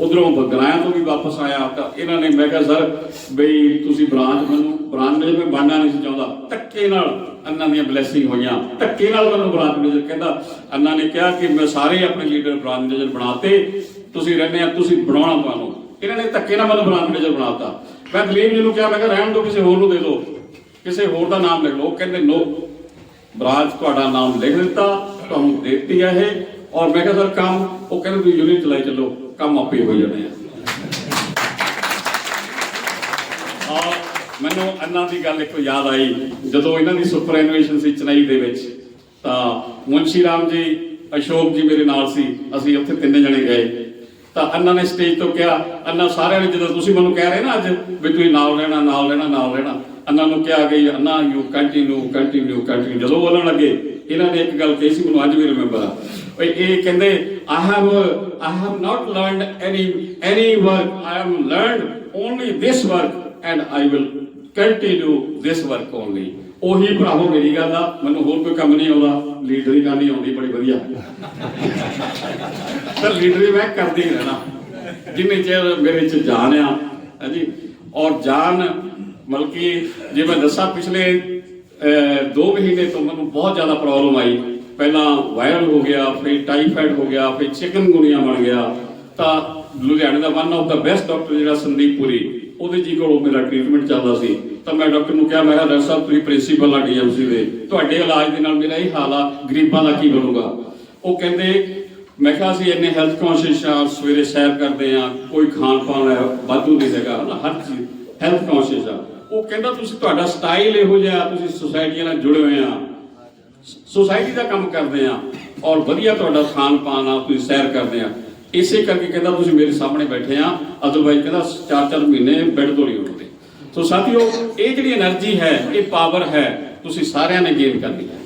ਉਧਰੋਂ ਬਗਰਾਇਆ ਤੋਂ ਵੀ ਵਾਪਸ ਆਇਆ ਤਾਂ ਇਹਨਾਂ ਨੇ ਮੈਂ ਕਿਹਾ, ਸਰ, ਬਈ ਤੁਸੀਂ ਬ੍ਰਾਂਚ ਮੈਨੂੰ, ਬ੍ਰਾਂਚ ਮੈਨੇਜਰ ਮੈਂ ਬਣਨਾ ਨਹੀਂ ਸੀ ਚਾਹੁੰਦਾ। ਧੱਕੇ ਨਾਲ ਅੰਨਾ ਦੀਆਂ ਬਲੇਸਿੰਗ ਹੋਈਆਂ। ਧੱਕੇ ਨਾਲ ਮੈਨੂੰ ਬ੍ਰਾਂਚ ਮੈਨੇਜਰ ਕਹਿੰਦਾ, ਅੰਨਾ ਨੇ ਕਿਹਾ ਕਿ ਮੈਂ ਸਾਰੇ ਆਪਣੇ ਲੀਡਰ ਬ੍ਰਾਂਚ ਮੈਨੇਜਰ ਬਣਾਤੇ। ਤੁਸੀਂ ਰਹਿੰਦੇ ਆ, ਤੁਸੀਂ ਬਣਾਉਣਾ ਤੁਹਾਨੂੰ। ਇਹਨਾਂ ਨੇ ਧੱਕੇ ਨਾਲ ਮੈਨੂੰ ਬ੍ਰਾਂਚ ਮੈਨੇਜਰ ਬਣਾਤਾ। ਮੈਂ ਦਲੀਪ ਜੀ ਨੂੰ ਕਿਹਾ, ਮੈਂ ਕਿਹਾ, ਰਹਿਣ ਦਿਓ, ਕਿਸੇ ਹੋਰ ਨੂੰ ਦੇ ਦਿਓ। ਕਿਸੇ ਹੋਰ ਦਾ ਨਾਮ ਲਿਖ ਲਓ। ਕਹਿੰਦੇ, ਨੋ ਬਰਾਜ ਤੁਹਾਡਾ ਨਾਮ ਲਿਖ ਦਿੱਤਾ, ਤੁਹਾਨੂੰ ਦੇ ਦਿੱਤੀ ਹੈ ਇਹ। ਔਰ ਮੈਂ ਕਿਹਾ, ਸਰ, ਕੰਮ, ਉਹ ਕਹਿੰਦੇ, ਤੁਸੀਂ ਯੂਨਿਟ ਚਲਾਈ ਚੱਲੋ। ਕੰਮ ਆਪੇ ਹੋ ਜਾਣੇ ਆ। ਔਰ ਮੈਨੂੰ ਅੰਨਾ ਦੀ ਗੱਲ ਇੱਕ ਯਾਦ ਆਈ। ਜਦੋਂ ਇਹਨਾਂ ਦੀ ਸੁਪਰ ਐਨੂਏਸ਼ਨ ਸੀ ਚੇਨਈ ਦੇ ਵਿੱਚ, ਤਾਂ ਮੁੰਸ਼ੀ ਰਾਮ ਜੀ, ਅਸ਼ੋਕ ਜੀ ਮੇਰੇ ਨਾਲ ਸੀ। ਅਸੀਂ ਉੱਥੇ ਤਿੰਨੇ ਜਣੇ ਗਏ। ਤਾਂ ਅੰਨਾ ਨੇ ਸਟੇਜ ਤੋਂ ਕਿਹਾ, ਅੰਨਾ ਸਾਰਿਆਂ ਨੇ ਜਦੋਂ ਤੁਸੀਂ ਮੈਨੂੰ ਕਹਿ ਰਹੇ ਨਾ ਅੱਜ ਵੀ ਤੁਸੀਂ ਨਾਲ ਰਹਿਣਾ ਨਾਲ ਰਹਿਣਾ ਨਾਲ ਰਹਿਣਾ, ਅੰਨਾ ਨੂੰ ਕਿਹਾ ਗਈ, Anna you continue continue continue ਜਦੋਂ ਬੋਲਣ ਲੱਗੇ, ਇਹਨਾਂ ਨੇ ਇੱਕ ਗੱਲ ਕਹੀ ਸੀ, ਮੈਨੂੰ ਅੱਜ ਵੀ ਰਿਮੈਂਬਰ ਆ। ਇਹ ਕਹਿੰਦੇ I have I have not learned any any work I have learned only this work and I will continue this work only ਉਹੀ ਭਰਾਵੋ ਮੇਰੀ ਗੱਲ ਆ, ਮੈਨੂੰ ਹੋਰ ਕੋਈ ਕੰਮ ਨਹੀਂ ਆਉਂਦਾ ਲੀਡਰੀ ਕਰਨੀ ਆਉਂਦੀ ਬੜੀ ਵਧੀਆ। ਤਾਂ ਲੀਡਰੀ ਮੈਂ ਕਰਦੀ ਹੀ ਰਹਿਣਾ। ਜਿੰਨੇ ਚਿਰ ਮੇਰੇ ਚ ਜਾਨ ਆ, ਹਾਂਜੀ। ਔਰ ਜਾਨ ਮਤਲਬ ਕਿ ਜੇ ਮੈਂ ਦੱਸਾਂ, ਪਿਛਲੇ 2 ਮਹੀਨੇ ਤੋਂ ਮੈਨੂੰ ਬਹੁਤ ਜ਼ਿਆਦਾ ਪ੍ਰੋਬਲਮ ਆਈ। ਪਹਿਲਾਂ ਵਾਇਰਲ ਹੋ ਗਿਆ, ਫਿਰ ਟਾਈਫਾਇਡ ਹੋ ਗਿਆ, ਫਿਰ ਚਿਕਨਗੁਨੀਆ ਬਣ ਗਿਆ, ਤਾਂ ਲੁਧਿਆਣੇ ਦਾ one of the best doctor ਜਿਹੜਾ ਸੰਦੀਪ ਪੁਰੀ, ਉਹਦੇ ਜੀ ਕੋਲੋਂ ਮੇਰਾ ਟ੍ਰੀਟਮੈਂਟ ਚੱਲਦਾ ਸੀ। ਤਾਂ ਮੈਂ ਡਾਕਟਰ ਨੂੰ ਕਿਹਾ, ਮੈਂ ਕਿਹਾ, ਡਾਕਟਰ ਸਾਹਿਬ, ਤੁਸੀਂ ਪ੍ਰਿੰਸੀਪਲ ਆ ਡੀਐਮਸੀ ਦੇ। ਤੁਹਾਡੇ ਇਲਾਜ ਦੇ ਨਾਲ ਮੇਰਾ ਇਹ ਹਾਲ ਆ, ਗਰੀਬਾਂ ਦਾ ਕੀ ਬਣੂਗਾ? ਉਹ ਕਹਿੰਦੇ, ਮੈਂ ਕਿਹਾ, ਅਸੀਂ ਇੰਨੇ ਹੈਲਥ ਕੌਨਸ਼ੀਅਸ ਆ, ਸਵੇਰੇ ਸੈਰ ਕਰਦੇ ਆ, ਕੋਈ ਖਾਣ ਪਾਣ ਹੈ ਵਾਧੂ ਦੀ ਜਗ੍ਹਾ ਹਨਾ, ਹਰ ਚੀਜ਼ ਹੈਲਥ ਕੌਨਸ਼ੀਅਸ ਆ। ਉਹ ਕਹਿੰਦਾ, ਤੁਸੀਂ ਤੁਹਾਡਾ ਸਟਾਈਲ ਇਹੋ ਜਿਹਾ, ਤੁਸੀਂ ਸੋਸਾਇਟੀ ਨਾਲ ਜੁੜੇ ਹੋਏ ਆ ਸੁਸਾਇਟੀ ਦਾ ਕੰਮ ਕਰਦੇ ਆ ਔਰ ਵਧੀਆ ਤੁਹਾਡਾ ਖਾਣ ਪਾਣ ਆ ਤੁਸੀਂ ਸੈਰ ਕਰਦੇ ਆ ਇਸੇ ਕਰਕੇ ਕਹਿੰਦਾ ਤੁਸੀਂ ਮੇਰੇ ਸਾਹਮਣੇ ਬੈਠੇ ਆ ਅਦਰਵਾਇਜ਼ ਕਹਿੰਦਾ ਚਾਰ ਚਾਰ ਮਹੀਨੇ ਬੈੱਡ ਤੋਂ ਨਹੀਂ ਉੱਠਦੇ। ਸੋ ਸਾਥੀਓ, ਇਹ ਜਿਹੜੀ એનર્ਜੀ ਹੈ, ਇਹ ਪਾਵਰ ਹੈ, ਤੁਸੀਂ ਸਾਰਿਆਂ ਨੇ ਗੇਨ ਕਰਨੀ ਹੈ।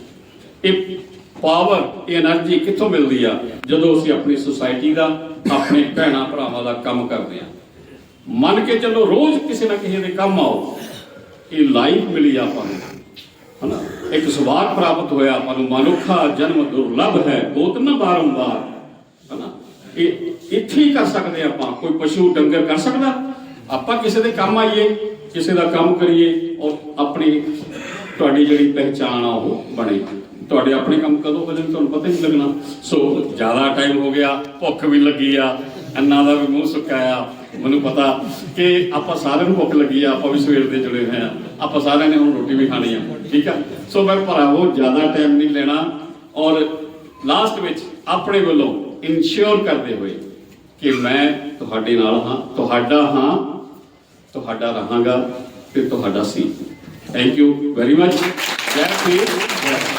ਇਹ ਪਾਵਰ ਇਹ એનર્ਜੀ ਕਿੱਥੋਂ ਮਿਲਦੀ ਆ? ਜਦੋਂ ਅਸੀਂ ਆਪਣੀ ਸੁਸਾਇਟੀ ਦਾ, ਆਪਣੇ ਭੈਣਾ ਭਰਾਵਾਂ ਦਾ ਕੰਮ ਕਰਦੇ ਆ ਮੰਨ ਕੇ ਚੱਲੋ, ਰੋਜ਼ ਕਿਸੇ ਨਾ ਕਿਸੇ ਦੇ ਕੰਮ ਆਓ। ਇਹ ਲਾਈਫ ਮਿਲੀ ਆਪਾਂ ਨੂੰ। ਇੱਕ ਸੁਭਾਗ ਪ੍ਰਾਪਤ ਹੋਇਆ ਆਪਾਂ ਨੂੰ ਮਨੁੱਖਾ ਜਨਮ ਦੁਰਲਭ ਹੈ, ਬਹੁਤ ਨਾ ਬਾਰੰਬਾਰ ਹਨਾ? ਇਹ ਇੱਥੇ ਹੀ ਕਰ ਸਕਦੇ ਆਪਾਂ, ਕੋਈ ਪਸ਼ੂ ਡੰਗਰ ਕਰ ਸਕਦਾ। ਆਪਾਂ ਕਿਸੇ ਦੇ ਕੰਮ ਆਈਏ, ਕਿਸੇ ਦਾ ਕੰਮ ਕਰੀਏ, ਔਰ ਆਪਣੀ ਤੁਹਾਡੀ ਜਿਹੜੀ ਪਹਿਚਾਣ ਆ ਉਹ ਬਣੇ। ਤੁਹਾਡੇ ਆਪਣੇ ਕੰਮ ਕਦੋਂ ਹੋ ਜਾਣ, ਤੁਹਾਨੂੰ ਪਤਾ ਹੀ ਨਹੀਂ ਲੱਗਣਾ। ਸੋ, ਜ਼ਿਆਦਾ ਟਾਈਮ ਹੋ ਗਿਆ, ਭੁੱਖ ਵੀ ਲੱਗੀ ਆ। ਅੰਨਾ ਦਾ ਵੀ ਮੂੰਹ ਸੁੱਕਾਇਆ, ਮੈਨੂੰ ਪਤਾ ਕਿ ਆਪਾਂ ਸਾਰਿਆਂ ਨੂੰ ਭੁੱਖ ਲੱਗੀ ਆ, ਆਪਾਂ ਵੀ ਸਵੇਰ ਦੇ ਜੁੜੇ ਹੋਏ ਆ। ਆਪਾਂ ਸਾਰਿਆਂ ਨੇ ਹੁਣ ਰੋਟੀ ਵੀ ਖਾਣੀ ਆ, ਠੀਕ ਆ? ਸੋ ਮੈਂ ਭਰਾਵੋ ਜ਼ਿਆਦਾ ਟਾਈਮ ਨਹੀਂ ਲੈਣਾ ਔਰ ਲਾਸਟ ਵਿੱਚ ਆਪਣੇ ਵੱਲੋਂ ਇਨਸ਼ੋਰ ਕਰਦੇ ਹੋਏ ਕਿ ਮੈਂ ਤੁਹਾਡੇ ਨਾਲ ਹਾਂ, ਤੁਹਾਡਾ ਹਾਂ, ਤੁਹਾਡਾ ਰਹਾਂਗਾ ਤੇ ਤੁਹਾਡਾ ਸੀ। ਥੈਂਕ ਯੂ ਵੈਰੀ ਮਚ ਜੈ ਸ਼੍ਰੀ ਰਾਮ